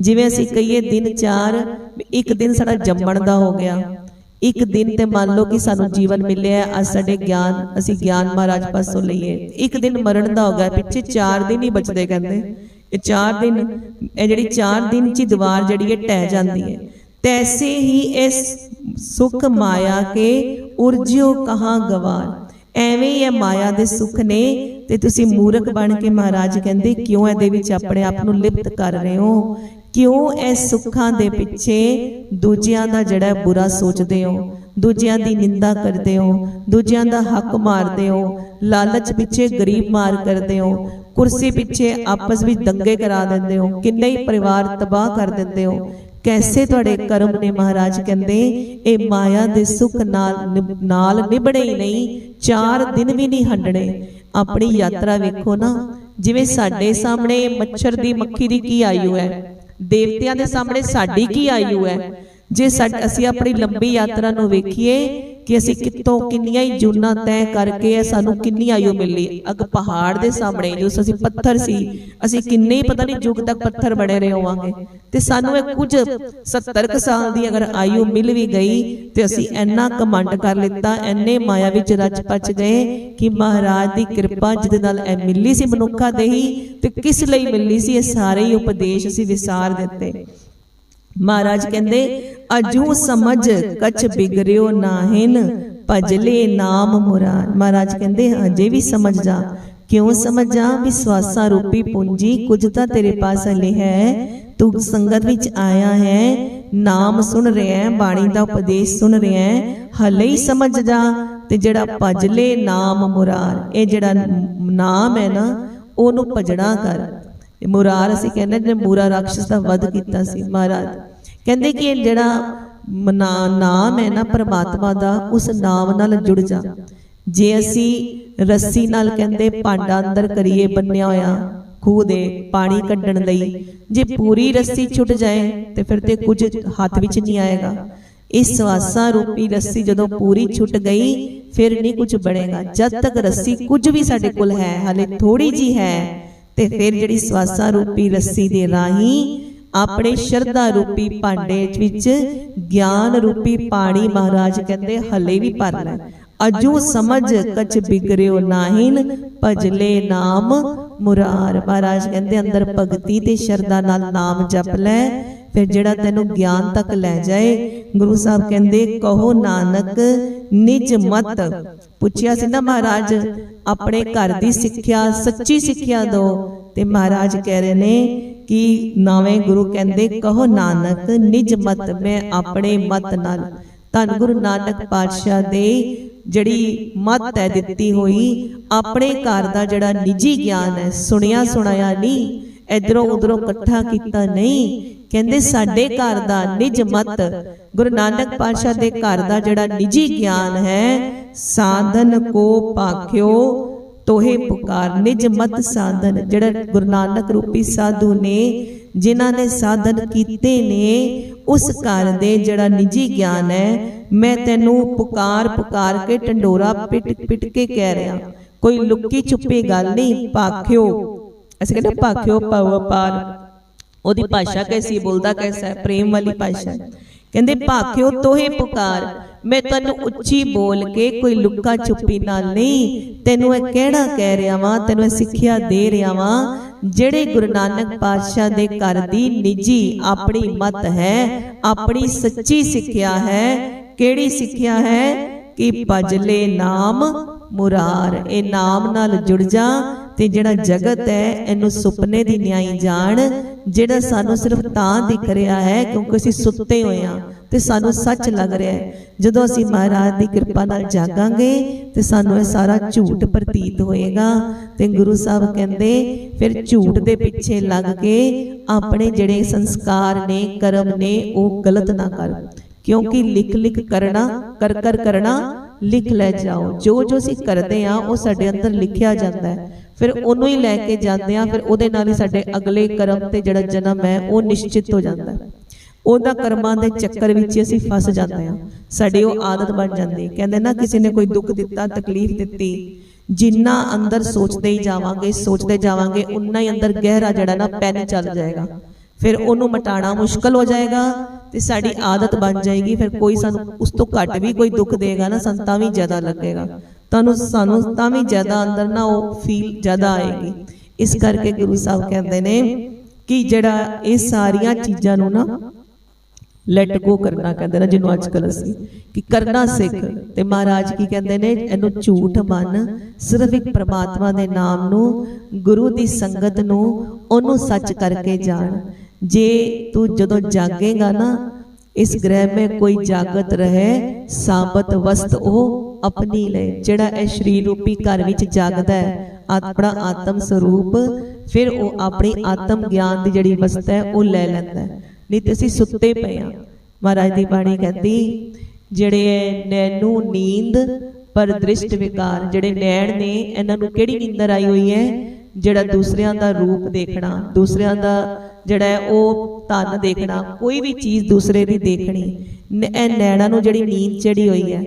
ਜਿਵੇਂ ਅਸੀਂ ਕਹੀਏ ਦਿਨ ਚਾਰ ਇੱਕ ਦਿਨ ਸਾਡਾ ਜੰਮਣ ਦਾ ਹੋ ਗਿਆ। ਇੱਕ ਦਿਨ ਤੇ ਮੰਨ ਲਓ ਕਿ ਸਾਨੂੰ ਜੀਵਨ ਮਿਲਿਆ ਅੱਜ ਸਾਡੇ ਗਿਆਨ ਅਸੀਂ ਗਿਆਨ ਮਹਾਰਾਜ ਪਾਸੋਂ ਲਈਏ। ਇੱਕ ਦਿਨ ਮਰਨ ਦਾ ਹੋ ਗਿਆ ਪਿੱਛੇ 4 ਦਿਨ ਹੀ ਬਚਦੇ ਕਹਿੰਦੇ। ਇਹ 4 ਦਿਨ ਇਹ ਜਿਹੜੀ 4 ਦਿਨ ਚ ਦੀਵਾਰ ਜਿਹੜੀ ਹੈ ਟਹਿ ਜਾਂਦੀ ਹੈ। ਤੈਸੇ ਹੀ ਇਸ ਸੁਖ ਮਾਇਆ ਕੇ ਉਰਜਿਓ ਕਹਾਂ ਗਵਾਰ। ਐਵੇਂ ਹੀ ਇਹ ਮਾਇਆ ਦੇ ਸੁੱਖ ਨੇ ਤੇ ਤੁਸੀਂ ਮੂਰਖ ਬਣ ਕੇ ਮਹਾਰਾਜ ਕਹਿੰਦੇ ਕਿਉਂ ਇਹਦੇ ਵਿੱਚ ਆਪਣੇ ਆਪ ਨੂੰ ਲਿਪਤ ਕਰ ਰਹੇ ਹੋ? ਕਿਉਂ ਇਹ ਸੁੱਖਾਂ ਦੇ ਪਿੱਛੇ ਦੂਜਿਆਂ ਦਾ ਜਿਹੜਾ ਬੁਰਾ ਸੋਚਦੇ ਹੋ? ਦੂਜਿਆਂ ਦੀ ਨਿੰਦਾ ਕਰਦੇ ਹੋ? ਦੂਜਿਆਂ ਦਾ ਹੱਕ ਮਾਰਦੇ ਹੋ? ਲਾਲਚ ਪਿੱਛੇ ਗਰੀਬ ਮਾਰ ਕਰਦੇ ਹੋ? ਕੁਰਸੀ ਪਿੱਛੇ ਆਪਸ ਵਿੱਚ ਦੰਗੇ ਕਰਾ ਦਿੰਦੇ ਹੋ? ਕਿੰਨੇ ਹੀ ਪਰਿਵਾਰ ਤਬਾਹ ਕਰ ਦਿੰਦੇ ਹੋ? ਕੈਸੇ ਤੁਹਾਡੇ ਕਰਮ ਨੇ ਮਹਾਰਾਜ ਕਹਿੰਦੇ, ਇਹ ਮਾਇਆ ਦੇ ਸੁੱਖ ਨਾਲ ਨਿਭ- ਨਾਲ ਨਿਭਣੇ ਹੀ ਨਹੀਂ, ਚਾਰ ਦਿਨ ਵੀ ਨਹੀਂ ਹੰਡਣੇ ਆਪਣੀ ਯਾਤਰਾ ਵੇਖੋ ਨਾ, ਜਿਵੇਂ ਸਾਡੇ ਸਾਹਮਣੇ ਮੱਛਰ ਦੀ ਮੱਖੀ ਦੀ ਕੀ ਆਯੂ ਹੈ? ਦੇਵਤਿਆਂ ਦੇ ਸਾਹਮਣੇ ਸਾਡੀ ਕੀ ਆਯੂ ਹੈ? ਜੇ ਸਾਡ- ਅਸੀਂ ਆਪਣੀ ਲੰਬੀ ਯਾਤਰਾ ਨੂੰ ਵੇਖੀਏ ਕਿ ਅਸੀਂ ਕਿੱਥੋਂ ਕਿੰਨੀਆਂ ਹੀ ਜੂਨਾਂ ਤੈਅ ਕਰਕੇ ਸਾਨੂੰ ਕਿੰਨੀ ਆਯੂ ਮਿਲੀ। ਅਗ ਪਹਾੜ ਦੇ ਸਾਹਮਣੇ ਜੋ ਅਸੀਂ ਪੱਥਰ ਸੀ, ਅਸੀਂ ਕਿੰਨੇ ਹੀ ਪਤਾ ਨਹੀਂ ਯੁੱਗ ਤੱਕ ਪੱਥਰ ਬਣੇ ਰਹੇ ਹੋਵਾਂਗੇ। ਤੇ ਸਾਨੂੰ ਇਹ ਕੁਝ 70 ਸਾਲ ਦੀ ਅਗਰ ਆਯੂ ਮਿਲ ਵੀ ਗਈ, ਤੇ ਅਸੀਂ ਇੰਨਾ ਕਮੰਡ ਕਰ ਲਿੱਤਾ, ਇੰਨੇ ਮਾਇਆ ਵਿੱਚ ਰਚ ਪਚ ਗਏ ਕਿ ਮਹਾਰਾਜ ਦੀ ਕਿਰਪਾ ਜਿਹਦੇ ਨਾਲ ਇਹ ਮਿਲੀ ਸੀ ਮਨੁੱਖਾ ਦੇਹੀ ਤੇ ਕਿਸ ਲਈ ਮਿਲੀ ਸੀ, ਇਹ ਸਾਰੇ ਹੀ ਉਪਦੇਸ਼ ਅਸੀਂ ਵਿਸਾਰ ਦਿੱਤੇ। ਮਹਾਰਾਜ ਕਹਿੰਦੇ, ਅਜੂ ਸਮਝ ਕਛ ਬਿਗਰਿਓ ਨਾਹਿਨ, ਭਜਲੇ ਨਾਮ ਮੁਰਾਰ ਮਹਾਰਾਜ ਕਹਿੰਦੇ ਅਜੇ ਵੀ ਸਮਝ ਜਾ। ਕਿਉਂ ਸਮਝ ਜਾ? ਵਿਸਵਾਸਾ ਰੂਪੀ ਪੂੰਜੀ, ਕੁਝ ਤਾਂ ਤੇਰੇ ਪਾਸ ਹਲੇ ਹੈ। ਤੂੰ ਸੰਗਤ ਵਿੱਚ ਆਇਆ ਹੈ, ਨਾਮ ਸੁਣ ਰਿਹਾ ਹੈ, ਬਾਣੀ ਦਾ ਉਪਦੇਸ਼ ਸੁਣ ਰਿਹਾ ਹੈ। ਹਲੇ ਹੀ ਸਮਝ ਜਾ। ਤੇ ਜਿਹੜਾ ਭਜਲੇ ਨਾਮ ਮੁਰਾਰ ਇਹ ਜਿਹੜਾ ਨਾਮ ਹੈ ਨਾ, ਉਹਨੂੰ ਭਜਣਾ ਕਰ। ਇਹ ਮੁਰਾਰ ਅਸੀਂ ਕਹਿੰਦੇ ਨੇ ਮੂਰਾ ਰਾਖਸ਼ ਦਾ ਵਧ ਕੀਤਾ ਸੀ ਮਹਾਰਾਜ। ਕਹਿੰਦੇ ਕਿ ਇਹ ਜਿਹੜਾ ਨਾਮ ਹੈ ਨਾ ਪਰਮਾਤਮਾ ਦਾ, ਉਸ ਨਾਮ ਨਾਲ ਜੁੜ ਜਾ। ਜੇ ਅਸੀਂ ਰੱਸੀ ਨਾਲ ਕਹਿੰਦੇ ਭਾਂਡਾ ਅੰਦਰ ਕਰੀਏ ਬੰਨਿਆ ਹੋਇਆ, ਖੂਹ ਦੇ ਪਾਣੀ ਕੱਢਣ ਲਈ, ਜੇ ਪੂਰੀ ਰੱਸੀ ਛੁੱਟ ਜਾਏ, ਤੇ ਫਿਰ ਤੇ ਕੁਝ ਹੱਥ ਵਿੱਚ ਨਹੀਂ ਆਏਗਾ। ਇਸ ਸਵਾਸਾਂ ਰੂਪੀ ਰੱਸੀ ਜਦੋਂ ਪੂਰੀ ਛੁੱਟ ਗਈ, ਫਿਰ ਨਹੀਂ ਕੁਝ ਬਣੇਗਾ। ਜਦ ਤੱਕ ਰੱਸੀ ਕੁਝ ਵੀ ਸਾਡੇ ਕੋਲ ਹੈ, ਹਲੇ ਥੋੜੀ ਜੀ ਹੈ ਤੇ ਫਿਰ ਜਿਹੜੀ ਸਵਾਸਾ ਰੂਪੀ ਰੱਸੀ ਦੇ ਰਾਹੀਂ ਆਪਣੇ ਸ਼ਰਧਾ ਰੂਪੀ ਭਾਂਡੇ ਵਿੱਚ ਗਿਆਨ ਰੂਪੀ ਪਾਣੀ ਮਹਾਰਾਜ ਕਹਿੰਦੇ ਹਲੇ ਵੀ ਭਰ ਲੈ ਅਜੂ ਸਮਝ ਕਚ ਬਿਗਰਿਓ ਨਾਹਿਨ, ਭਜਲੇ ਨਾਮ ਮੁਰਾਰ। ਮਹਾਰਾਜ ਕਹਿੰਦੇ ਅੰਦਰ ਭਗਤੀ ਤੇ ਸ਼ਰਧਾ ਨਾਲ ਨਾਮ ਜਪ ਲੈ। ਫਿਰ ਜਿਹੜਾ ਤੈਨੂੰ ਗਿਆਨ ਤੱਕ ਲੈ ਜਾਏ ਗੁਰੂ ਸਾਹਿਬ ਕਹਿੰਦੇ ਕਹੋ ਨਾਨਕ ਨਿਜ ਮਤ। ਪੁੱਛਿਆ ਸੀ ਨਾ ਮਹਾਰਾਜ ਆਪਣੇ ਘਰ ਦੀ ਸਿੱਖਿਆ ਸੱਚੀ ਸਿੱਖਿਆ ਦੋ ਤੇ ਮਹਾਰਾਜ ਕਹਿ ਰਹੇ ਨੇ ਕਿ ਨਾਵੇਂ ਗੁਰੂ ਕਹਿੰਦੇ ਕਹੋ ਨਾਨਕ ਨਿਜ ਮਤ ਮੈਂ ਆਪਣੇ ਮਤ ਨਾਲ। ਧੰਨ ਗੁਰੂ ਨਾਨਕ ਪਾਤਸ਼ਾਹ ਦੇ ਜਿਹੜੀ ਮਤ ਹੈ ਦਿੱਤੀ ਹੋਈ ਆਪਣੇ ਘਰ ਦਾ ਜਿਹੜਾ ਨਿੱਜੀ ਗਿਆਨ ਹੈ ਸੁਣਿਆ ਸੁਣਾਇਆ ਨਹੀਂ ਇਧਰੋਂ ਉਧਰੋਂ ਇਕੱਠਾ ਕੀਤਾ ਨਹੀਂ। ਕਹਿੰਦੇ ਸਾਡੇ ਘਰ ਦਾ ਨਿਜ ਮਤ, ਗੁਰੂ ਨਾਨਕ ਪਾਤਸ਼ਾਹ ਦੇ ਘਰ ਦਾ ਜਿਹੜਾ ਨਿੱਜੀ ਗਿਆਨ ਹੈ, ਸਾਧਨ ਕੋ ਭਾਖਿਓ ਤੋਹੇ ਪੁਕਾਰ, ਨਿਜ ਮਤ ਸਾਧਨ, ਜਿਹੜਾ ਗੁਰੂ ਨਾਨਕ ਰੂਪੀ ਸਾਧੂ ਨੇ, ਜਿਨ੍ਹਾਂ ਨੇ ਸਾਧਨ ਕੀਤੇ ਨੇ, ਉਸ ਘਰ ਦੇ ਜਿਹੜਾ ਨਿੱਜੀ ਗਿਆਨ ਹੈ, ਮੈਂ ਤੈਨੂੰ ਪੁਕਾਰ ਪੁਕਾਰ ਕੇ ਟੰਡੋਰਾ ਪਿਟ ਪਿਟ ਕੇ ਕਹਿ ਰਿਹਾ। ਕੋਈ ਲੁੱਕੀ ਛੁਪੀ ਗੱਲ ਨਹੀਂ ਭਾਖਿਓ ਅਸੀਂ ਕਹਿੰਦੇ ਭਾਖਿਓ ਪਵ ਪਾਰ ਉਹਦੀ ਭਾਸ਼ਾ ਕੈਸੀ ਬੋਲਦਾ ਕੈਸਾ ਹੈ? ਪ੍ਰੇਮ ਵਾਲੀ ਭਾਸ਼ਾ। ਕਹਿੰਦੇ ਭਾਖਿਓ ਤੋਹੇ ਪੁਕਾਰ। ਮੈਂ ਤੈਨੂੰ ਉੱਚੀ ਬੋਲ ਕੇ ਕੋਈ ਲੁੱਕਾ ਛੁਪੀ ਨਾਲ ਨਹੀਂ। ਤੈਨੂੰ ਇਹ ਕਿਹੜਾ ਕਹਿ ਰਿਹਾ ਵਾਂ? ਤੈਨੂੰ ਇਹ ਸਿੱਖਿਆ ਦੇ ਰਿਹਾ ਵਾਂ। ਜਿਹੜੇ ਗੁਰੂ ਨਾਨਕ ਪਾਤਸ਼ਾਹ ਦੇ ਘਰ ਦੀ ਨਿੱਜੀ ਆਪਣੀ ਮਤ ਹੈ ਆਪਣੀ ਸੱਚੀ ਸਿੱਖਿਆ ਹੈ। ਕਿਹੜੀ ਸਿੱਖਿਆ ਹੈ? ਕਿ ਭਜਲੇ ਨਾਮ ਮੁਰਾਰ। ਇਹ ਨਾਮ ਨਾਲ ਜੁੜ ਜਾ। ਤੇ ਜਿਹੜਾ ਜਗਤ ਹੈ, ਇਹਨੂੰ ਸੁਪਨੇ ਦੀ ਨਿਆਈ ਜਾਣ, ਜਿਹੜਾ ਸਾਨੂੰ ਸਿਰਫ ਤਾਂ ਦਿਖ ਰਿਹਾ ਹੈ ਕਿਉਂਕਿ ਅਸੀਂ ਸੁੱਤੇ ਹੋਏ ਹਾਂ ਤੇ ਸਾਨੂੰ ਸੱਚ ਲੱਗ ਰਿਹਾ ਹੈ। ਜਦੋਂ ਅਸੀਂ ਮਹਾਰਾਜ ਦੀ ਕਿਰਪਾ ਨਾਲ ਜਾਗਾਂਗੇ ਤੇ ਸਾਨੂੰ ਇਹ ਸਾਰਾ ਝੂਠ ਪ੍ਰਤੀਤ ਹੋਏਗਾ ਤੇ ਗੁਰੂ ਸਾਹਿਬ ਕਹਿੰਦੇ, ਫਿਰ ਝੂਠ ਦੇ ਪਿੱਛੇ ਲੱਗ ਕੇ ਆਪਣੇ ਜਿਹੜੇ ਸੰਸਕਾਰ ਨੇ, ਕਰਮ ਨੇ, ਉਹ ਗਲਤ ਨਾ ਕਰ। ਕਿਉਂਕਿ ਲਿਖ ਲਿਖ ਕਰਨਾ, ਕਰ ਕਰ ਕਰਨਾ, ਲਿਖ ਲੈ ਜਾਓ। ਜੋ ਜੋ ਅਸੀਂ ਕਰਦੇ ਆ ਉਹ ਸਾਡੇ ਅੰਦਰ ਲਿਖਿਆ ਜਾਂਦਾ ਹੈ। ਫਿਰ ਉਹਨੂੰ ਹੀ ਲੈ ਕੇ ਜਾਂਦੇ ਆ ਫਿਰ ਉਹਦੇ ਨਾਲ ਹੀ ਸਾਡੇ ਅਗਲੇ ਕਰਮ ਤੇ ਜਿਹੜਾ ਜਨਮ ਹੈ ਉਹ ਨਿਸ਼ਚਿਤ ਹੋ ਜਾਂਦਾ ਹੈ। ਉਹਦਾ ਕਰਮਾਂ ਦੇ ਚੱਕਰ ਵਿੱਚ ਅਸੀਂ ਫਸ ਜਾਂਦੇ ਆ ਸਾਡੀ ਉਹ ਆਦਤ ਬਣ ਜਾਂਦੀ ਕਹਿੰਦੇ ਨਾ ਕਿਸੇ ਨੇ ਕੋਈ ਦੁੱਖ ਦਿੱਤਾ ਤਕਲੀਫ ਦਿੱਤੀ ਜਿੰਨਾ ਅੰਦਰ ਸੋਚਦੇ ਹੀ ਜਾਵਾਂਗੇ ਸੋਚਦੇ ਜਾਵਾਂਗੇ ਉਨਾ ਹੀ ਅੰਦਰ ਗਹਿਰਾ ਜਿਹੜਾ ਨਾ ਪੈਨ ਚੱਲ ਜਾਏਗਾ। ਫਿਰ ਉਹਨੂੰ ਮਟਾਣਾ ਮੁਸ਼ਕਲ ਹੋ ਜਾਏਗਾ ਤੇ ਸਾਡੀ ਆਦਤ ਬਣ ਜਾਏਗੀ ਫਿਰ ਕੋਈ ਸਾਨੂੰ ਉਸ ਤੋਂ ਘੱਟ ਵੀ ਕੋਈ ਦੁੱਖ ਦੇਗਾ ਨਾ ਸੰਤਾਂ ਵੀ ਜ਼ਿਆਦਾ ਲੱਗੇਗਾ ਤੁਹਾਨੂੰ ਸਾਨੂੰ ਤਾਂ ਵੀ ਜ਼ਿਆਦਾ ਅੰਦਰ ਨਾ ਉਹ ਫੀਲ ਜ਼ਿਆਦਾ ਆਏਗੀ। ਇਸ ਕਰਕੇ ਗੁਰੂ ਸਾਹਿਬ ਕਹਿੰਦੇ ਨੇ ਕਿ ਜਿਹੜਾ ਇਹ ਸਾਰੀਆਂ ਚੀਜ਼ਾਂ ਨੂੰ ਨਾ ਲੈਟ ਗੋ ਕਰਨਾ ਕਹਿੰਦੇ ਨੇ, ਜਿਹਨੂੰ ਅੱਜ ਕੱਲ ਅਸੀਂ ਕਿ ਕਰਨਾ ਸਿੱਖ। ਤੇ ਮਹਾਰਾਜ ਕੀ ਕਹਿੰਦੇ ਨੇ, ਇਹਨੂੰ ਝੂਠ ਮੰਨ, ਸਿਰਫ ਇੱਕ ਪ੍ਰਮਾਤਮਾ ਦੇ ਨਾਮ ਨੂੰ, ਗੁਰੂ ਦੀ ਸੰਗਤ ਨੂੰ, ਉਹਨੂੰ ਸੱਚ ਕਰਕੇ ਜਾਣ। ਜੇ ਤੂੰ ਜਦੋਂ ਜਾਗੇਗਾ ਨਾ, ਇਸ ਗ੍ਰਹਿ ਮੇ ਕੋਈ ਜਾਗਤ ਰਹੇ, ਸਾਬਤ ਵਸਤ ਉਹ ਆਪਣੀ ਲੈ, ਜਿਹੜਾ ਇਹ ਸ਼ਰੀਰ ਰੂਪੀ ਘਰ ਵਿੱਚ ਜਾਗਦਾ ਹੈ, ਆਪਣਾ ਆਤਮ ਸਰੂਪ, ਫਿਰ ਉਹ ਆਪਣੀ ਆਤਮ ਗਿਆਨ ਦੀ ਜਿਹੜੀ ਵਸਤ ਹੈ, ਉਹ ਲੈ ਲੈਂਦਾ ਹੈ। ਨਹੀਂ ਤੇ ਅਸੀਂ ਸੁੱਤੇ ਪਏ ਆ ਮਹਾਰਾਜ ਦੀ ਬਾਣੀ ਕਹਿੰਦੀ, ਜਿਹੜੇ ਐ ਨੀਂਦ ਪਰ ਦ੍ਰਿਸ਼ਟ ਵਿਕਾਰ, ਜਿਹੜੇ ਨੈਣ ਨੇ, ਇਹਨਾਂ ਨੂੰ ਕਿਹੜੀ ਨੀਂਦਰ ਆਈ ਹੋਈ ਹੈ? ਜਿਹੜਾ ਦੂਸਰਿਆਂ ਦਾ ਰੂਪ ਦੇਖਣਾ, ਦੂਸਰਿਆਂ ਦਾ ਜਿਹੜਾ ਹੈ, ਉਹ ਧਨ ਦੇਖਣਾ, ਕੋਈ ਵੀ ਚੀਜ਼ ਦੂਸਰੇ ਦੀ ਦੇਖਣੀ। ਇਹ ਨੈਣਾ ਨੂੰ ਜਿਹੜੀ ਨੀਂਦ ਚੜੀ ਹੋਈ ਹੈ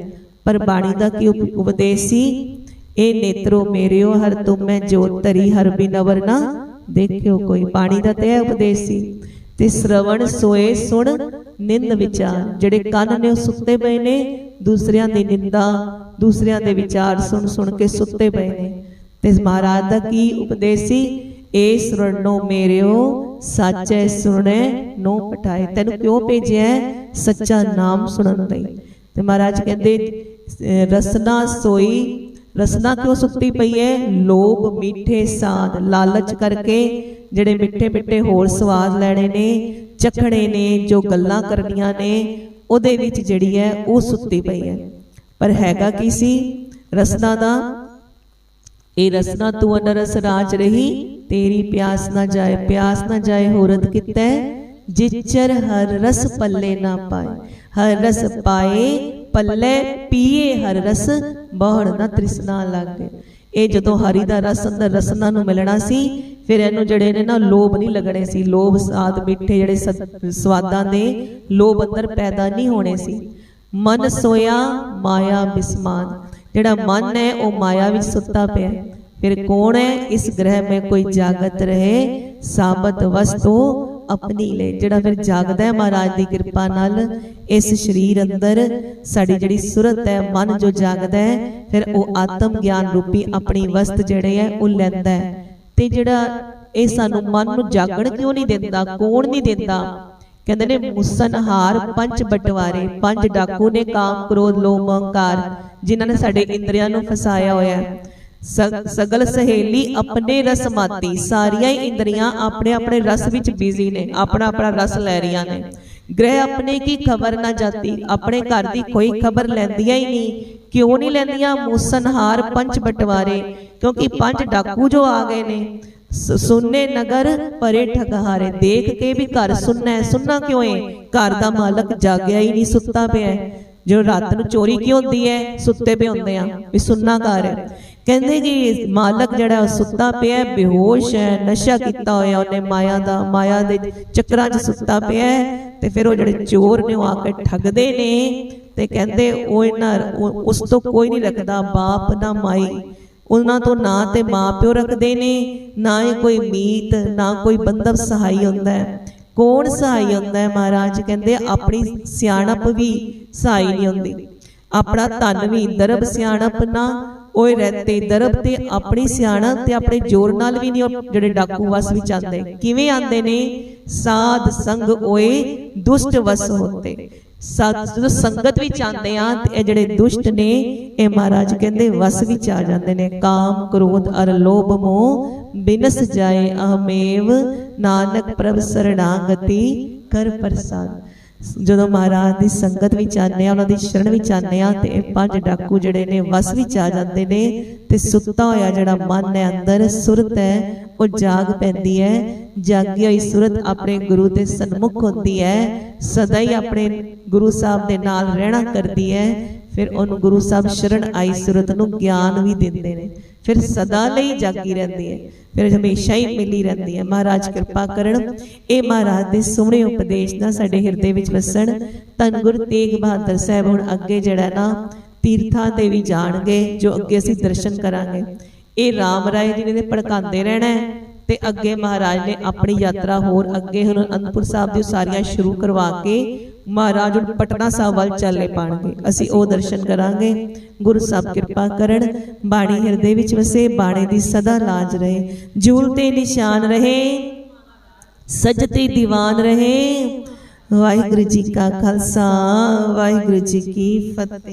ਪਰ ਬਾਣੀ ਦਾ ਕੀ ਉਪ- ਉਪਦੇਸ਼ ਸੀ? ਇਹ ਨੇਤਰੋ ਮੇਰਿਓ, ਹਰ ਤੁਮੈ ਜੋਤ ਧਰੀ, ਹਰ ਬਿਨਵਰ ਨਾ ਦੇਖਿਓ। ਕੋਈ ਬਾਣੀ ਦਾ ਤੇ ਉਪਦੇਸ਼ ਸੀ? ਤੇ ਸ਼ਰਵਣ ਸੋਏ ਸੁਣ ਨਿੰਦ ਵਿਚਾਰ। ਜਿਹੜੇ ਕੰਨ ਨੇ ਉਹ ਸੁੱਤੇ ਪਏ ਨੇ, ਦੂਸਰਿਆਂ ਦੀ ਨਿੰਦਾ, ਦੂਸਰਿਆਂ ਦੇ ਵਿਚਾਰ ਸੁਣ ਸੁਣ ਕੇ ਸੁੱਤੇ ਪਏ ਨੇ। ਤੇ ਮਹਾਰਾਜ ਦਾ ਕੀ ਉਪਦੇਸ਼ ਸੀ? ਏ ਸੁਣਨੋ ਮੇਰਿਓ, ਸੱਚੇ ਸੁਣੇ, ਨੋ ਪਟਾਏ ਤੈਨੂੰ ਕਿਉਂ ਭੇਜਿਆ ਸੱਚਾ ਨਾਮ ਸੁਣਨ ਲਈ? ਤੇ ਮਹਾਰਾਜ ਕਹਿੰਦੇ ਰਸਨਾ ਸੋਈ, ਰਸਨਾ ਕਿਉਂ ਸੁੱਤੀ ਪਈ ਹੈ ਲੋਭ ਮਿੱਠੇ ਸਾਦ ਲਾਲਚ ਕਰਕੇ, ਜਿਹੜੇ ਮਿੱਠੇ ਮਿੱਠੇ ਹੋਰ ਸਵਾਦ ਲੈਣੇ ਨੇ, ਚਖਣੇ ਨੇ, ਜੋ ਗੱਲਾਂ ਕਰਨੀਆਂ ਨੇ, ਉਹਦੇ ਵਿੱਚ ਜਿਹੜੀ ਹੈ ਉਹ ਸੁੱਤੀ ਪਈ ਹੈ ਪਰ ਹੈਗਾ ਕੀ ਸੀ? ਰਸਨਾ ਦਾ, ਇਹ ਰਸਨਾ ਤੂੰ ਅਨਰਸ ਰਾਜ ਰਹੀ, ਤੇਰੀ ਪਿਆਸ ਨਾ ਜਾਏ, ਪਿਆਸ ਨਾ ਜਾਏ ਹੋਰਤ ਕਿਤੈ। ਜਿਚਰ ਹਰ ਰਸ ਪੱਲੇ ਨਾ ਪਾਏ, ਹਰ ਰਸ ਪਾਏ ਪੱਲੇ ਪੀਏ ਹਰ ਰਸ, ਬਹੁੜ ਨਾ ਤ੍ਰਿਸ਼ਨਾ ਲਾਗੇ। ਇਹ ਜਦੋਂ ਹਰੀ ਦਾ ਰਸ ਅੰਦਰ ਰਸਨਾ ਨੂੰ ਮਿਲਣਾ ਸੀ, ਫਿਰ ਇਹਨੂੰ ਜਿਹੜੇ ਨੇ ਨਾ ਲੋਭ ਨਹੀਂ ਲੱਗਣੇ ਸੀ। ਲੋਭ ਸਾਦ ਮਿੱਠੇ ਜਿਹੜੇ ਸਵਾਦਾਂ ਦੇ, ਲੋਭ ਅੰਦਰ ਪੈਦਾ ਨਹੀਂ ਹੋਣੇ ਸੀ। ਮਨ ਸੋਇਆ, ਮਾਇਆ ਬਿਸਮਾਨ। ਜਿਹੜਾ ਮਨ ਹੈ, ਉਹ ਮਾਇਆ ਵਿੱਚ ਸੁੱਤਾ ਪਿਆ। ਫਿਰ ਕੌਣ ਹੈ? ਇਸ ਗ੍ਰਹਿ ਮੈਂ ਕੋਈ ਜਾਗਤ ਰਹੇ, ਸਾਬਤ ਵਸਤੂ ਆਪਣੀ ਲੈ ਜਿਹੜਾ ਫਿਰ ਜਾਗਦਾ ਹੈ ਮਹਾਰਾਜ ਦੀ ਕਿਰਪਾ ਨਾਲ, ਇਸ ਸਰੀਰ ਅੰਦਰ ਸਾਡੀ ਜਿਹੜੀ ਸੁਰਤ ਹੈ, ਮਨ ਜੋ ਜਾਗਦਾ ਹੈ, ਫਿਰ ਉਹ ਆਤਮ ਗਿਆਨ ਰੂਪੀ ਆਪਣੀ ਵਸਤ ਜਿਹੜੇ ਹੈ, ਉਹ ਲੈਂਦਾ ਹੈ। ਤੇ ਜਿਹੜਾ ਇਹ ਸਾਨੂੰ ਮਨ ਨੂੰ ਜਾਗਣ ਕਿਉਂ ਨਹੀਂ ਦਿੰਦਾ, ਕੌਣ ਨਹੀਂ ਦਿੰਦਾ? ਕਹਿੰਦੇ ਨੇ ਮੁਸਨਹਾਰ ਪੰਜ ਬਟਵਾਰੇ, ਪੰਜ ਡਾਕੂ ਨੇ ਕਾਮ, ਕ੍ਰੋਧ, ਲੋਭ, ਅਹੰਕਾਰ, ਜਿਨ੍ਹਾਂ ਨੇ ਸਾਡੇ ਇੰਦਰੀਆਂ ਨੂੰ ਫਸਾਇਆ ਹੋਇਆ ਹੈ। ਸਗਲ ਸਹੇਲੀ ਆਪਣੇ ਰਸ ਮਾਤੀ, ਸਾਰੀਆਂ ਇੰਦਰੀਆਂ ਆਪਣੇ ਆਪਣੇ ਰਸ ਵਿੱਚ ਬਿਜ਼ੀ ਨੇ, ਆਪਣਾ ਆਪਣਾ ਰਸ ਲੈ ਰਹੀਆਂ ਨੇ। ਗ੍ਰਹਿ ਆਪਣੇ ਕੀ ਖਬਰ ਨਾ ਜਾਤੀ, ਆਪਣੇ ਘਰ ਦੀ ਕੋਈ ਖਬਰ ਲੈਂਦੀਆਂ ਹੀ ਨਹੀਂ। ਕਿਉਂ ਨਹੀਂ ਲੈਂਦੀਆਂ? ਮੂਸਨਹਾਰ ਪੰਜ ਬਟਵਾਰੇ, ਕਿਉਂਕਿ ਪੰਜ ਡਾਕੂ ਜੋ ਆ ਗਏ ਨੇ। ਸ- ਸੁੰਨੇ ਨਗਰ ਪਰੇ ਠਗਹਾਰੇ, ਦੇਖ ਕੇ ਵੀ ਘਰ ਸੁੰਨਾ ਹੈ ਸੁੰਨਾ ਕਿਉਂ ਏ? ਘਰ ਦਾ ਮਾਲਕ ਜਾਗਿਆ ਹੀ ਨਹੀਂ, ਸੁੱਤਾ ਪਿਆ ਹੈ ਜੋ ਰਾਤ ਨੂੰ ਚੋਰੀ ਕਿਉਂ ਹੁੰਦੀ ਹੈ ਸੁੱਤੇ ਪਏ ਹੁੰਦੇ ਆ, ਵੀ ਸੁੰਨਾ ਘਰ ਹੈ ਕਹਿੰਦੇ ਕਿ ਮਾਲਕ ਜਿਹੜਾ ਸੁੱਤਾ ਪਿਆ ਬੇਹੋਸ਼ ਹੈ ਨਸ਼ਾ ਕੀਤਾ ਹੋਇਆ ਉਹਨੇ ਮਾਇਆ ਦਾ ਮਾਇਆ ਦੇ ਚੱਕਰਾਂ 'ਚ ਸੁੱਤਾ ਪਿਆ ਤੇ ਫਿਰ ਉਹ ਜਿਹੜੇ ਚੋਰ ਨੇ ਉਹ ਆ ਕੇ ਠੱਗਦੇ ਨੇ ਤੇ ਕਹਿੰਦੇ ਉਹ ਇਹਨਾਂ ਉਸ ਤੋਂ ਕੋਈ ਨਹੀਂ ਰੱਖਦਾ ਬਾਪ ਨਾ ਮਾਈ। ਉਹਨਾਂ ਤੋਂ ਨਾ ਤੇ ਮਾਪਿਓ ਰੱਖਦੇ ਨੇ ਨਾ ਹੀ ਕੋਈ ਮੀਤ ਨਾ ਕੋਈ ਬੰਧਵ ਸਹਾਈ ਹੁੰਦਾ ਹੈ। ਕੌਣ ਸਹਾਈ ਹੁੰਦਾ ਹੈ ਮਹਾਰਾਜ? ਕਹਿੰਦੇ ਆਪਣੀ ਸਿਆਣਪ ਵੀ ਸਹਾਈ ਨਹੀਂ ਹੁੰਦੀ। ਆਪਣਾ ਧਨ ਵੀ ਦਰਬ ਸਿਆਣਪ ਨਾ ਓਏ ਰਹਤੇ ਦਰਬ ਤੇ ਆਪਣੀ ਸਿਆਣਪ ਤੇ ਆਪਣੇ ਜ਼ੋਰ ਨਾਲ ਵੀ ਨਹੀਂ ਜਿਹੜੇ ਡਾਕੂ ਵਸ ਵਿੱਚ ਆਉਂਦੇ। ਕਿਵੇਂ ਆਉਂਦੇ ਨੇ? ਸਾਧ ਸੰਗ ਓਏ ਦੁਸ਼ਟ ਵਸ ਹੋਤੇ ਸਤ ਸੰਗਤ ਵਿੱਚ ਆਉਂਦੇ ਆ ਤੇ ਇਹ ਜਿਹੜੇ ਦੁਸ਼ਟ ਨੇ, ਇਹ ਮਹਾਰਾਜ ਕਹਿੰਦੇ ਵਸ ਵਿੱਚ ਆ ਜਾਂਦੇ ਨੇ। ਕਾਮ, ਕ੍ਰੋਧ, ਅਰ ਲੋਭ, ਮੋਹ ਬਿਨਸ ਜਾਏ, ਅਹਮੇਵ ਨਾਨਕ ਪ੍ਰਭ ਸਰਣਾਗਤੀ ਕਰ ਪ੍ਰਸਾਦ। ਜਦੋਂ ਮਹਾਰਾਜ ਦੀ ਸੰਗਤ ਵਿੱਚ ਆਨੇ ਆ, ਉਹਨਾਂ ਦੀ ਸ਼ਰਨ ਵਿੱਚ ਆਨੇ ਆ, ਤੇ ਇਹ ਪੰਜ ਡਾਕੂ ਜਿਹੜੇ ਨੇ, ਵਸ ਵਿੱਚ ਆ ਜਾਂਦੇ ਨੇ ਤੇ ਸੁੱਤਾ ਹੋਇਆ ਜਿਹੜਾ ਮਨ ਹੈ, ਅੰਦਰ ਸੁਰਤ ਹੈ, ਉਹ ਜਾਗ ਪੈਂਦੀ ਹੈ। ਜਾਗੀ ਹੋਈ ਸੁਰਤ ਆਪਣੇ ਗੁਰੂ ਦੇ ਸਨਮੁਖ ਹੁੰਦੀ ਹੈ। ਸਦਾ ਹੀ ਆਪਣੇ ਗੁਰੂ ਸਾਹਿਬ ਦੇ ਨਾਲ ਰਹਿਣਾ ਕਰਦੀ ਹੈ। ਫਿਰ ਉਹਨੂੰ ਗੁਰੂ ਸਾਹਿਬ ਸ਼ਰਨ ਆਈ ਸੁਰਤ ਨੂੰ ਗਿਆਨ ਵੀ ਦਿੰਦੇ ਨੇ। ਫਿਰ ਸਦਾ ਲਈ ਜਾਗੀ ਰਹਿੰਦੀ ਹੈ। ਫਿਰ ਹਮੇਸ਼ਾ ਹੀ ਮਿਲੀ ਰਹਿੰਦੀ ਹੈ। ਮਹਾਰਾਜ ਕਿਰਪਾ ਕਰਨ। ਇਹ ਮਹਾਰਾਜ ਦੇ ਸੋਹਣੇ ਉਪਦੇਸ਼ ਨਾ ਸਾਡੇ ਹਿਰਦੇ ਵਿੱਚ ਵਸਣ। ਧੰਨ ਗੁਰੂ ਤੇਗ ਬਹਾਦਰ ਸਾਹਿਬ ਹੁਣ ਅੱਗੇ ਜਿਹੜਾ ਨਾ, ਤੀਰਥਾਂ ਤੇ ਵੀ ਜਾਣਗੇ, ਜੋ ਅੱਗੇ ਅਸੀਂ ਦਰਸ਼ਨ ਕਰਾਂਗੇ। ਇਹ ਰਾਮ ਰਾਏ ਜੀ ਨੇ ਭੜਕਾਉਂਦੇ ਰਹਿਣਾ ਹੈ ਤੇ ਅੱਗੇ ਮਹਾਰਾਜ ਨੇ ਆਪਣੀ ਯਾਤਰਾ ਹੋਰ ਅੱਗੇ ਹੁਣ ਅਨੰਦਪੁਰ ਸਾਹਿਬ ਦੀ ਸਾਰੀਆਂ ਸ਼ੁਰੂ ਕਰਵਾ ਕੇ ਮਹਾਰਾਜ ਪਟਨਾ ਸਾਹਿਬ ਵੱਲ ਚੱਲੇ ਪਾਣਗੇ। ਅਸੀਂ ਉਹ ਦਰਸ਼ਨ ਕਰਾਂਗੇ। ਗੁਰੂ ਸਾਹਿਬ ਕਿਰਪਾ ਕਰਨ। ਬਾਣੀ ਹਿਰਦੇ ਵਿੱਚ ਵਸੇ, ਬਾਣੀ ਦੀ ਸਦਾ ਲਾਜ ਰਹੇ। ਜੂਲ ਤੇ ਨਿਸ਼ਾਨ ਰਹੇ। ਸਜਤੇ ਦੀਵਾਨ ਰਹੇ। ਵਾਹਿਗੁਰੂ ਜੀ ਕਾ ਖਾਲਸਾ। ਵਾਹਿਗੁਰੂ ਜੀ ਕੀ ਫਤਿਹ।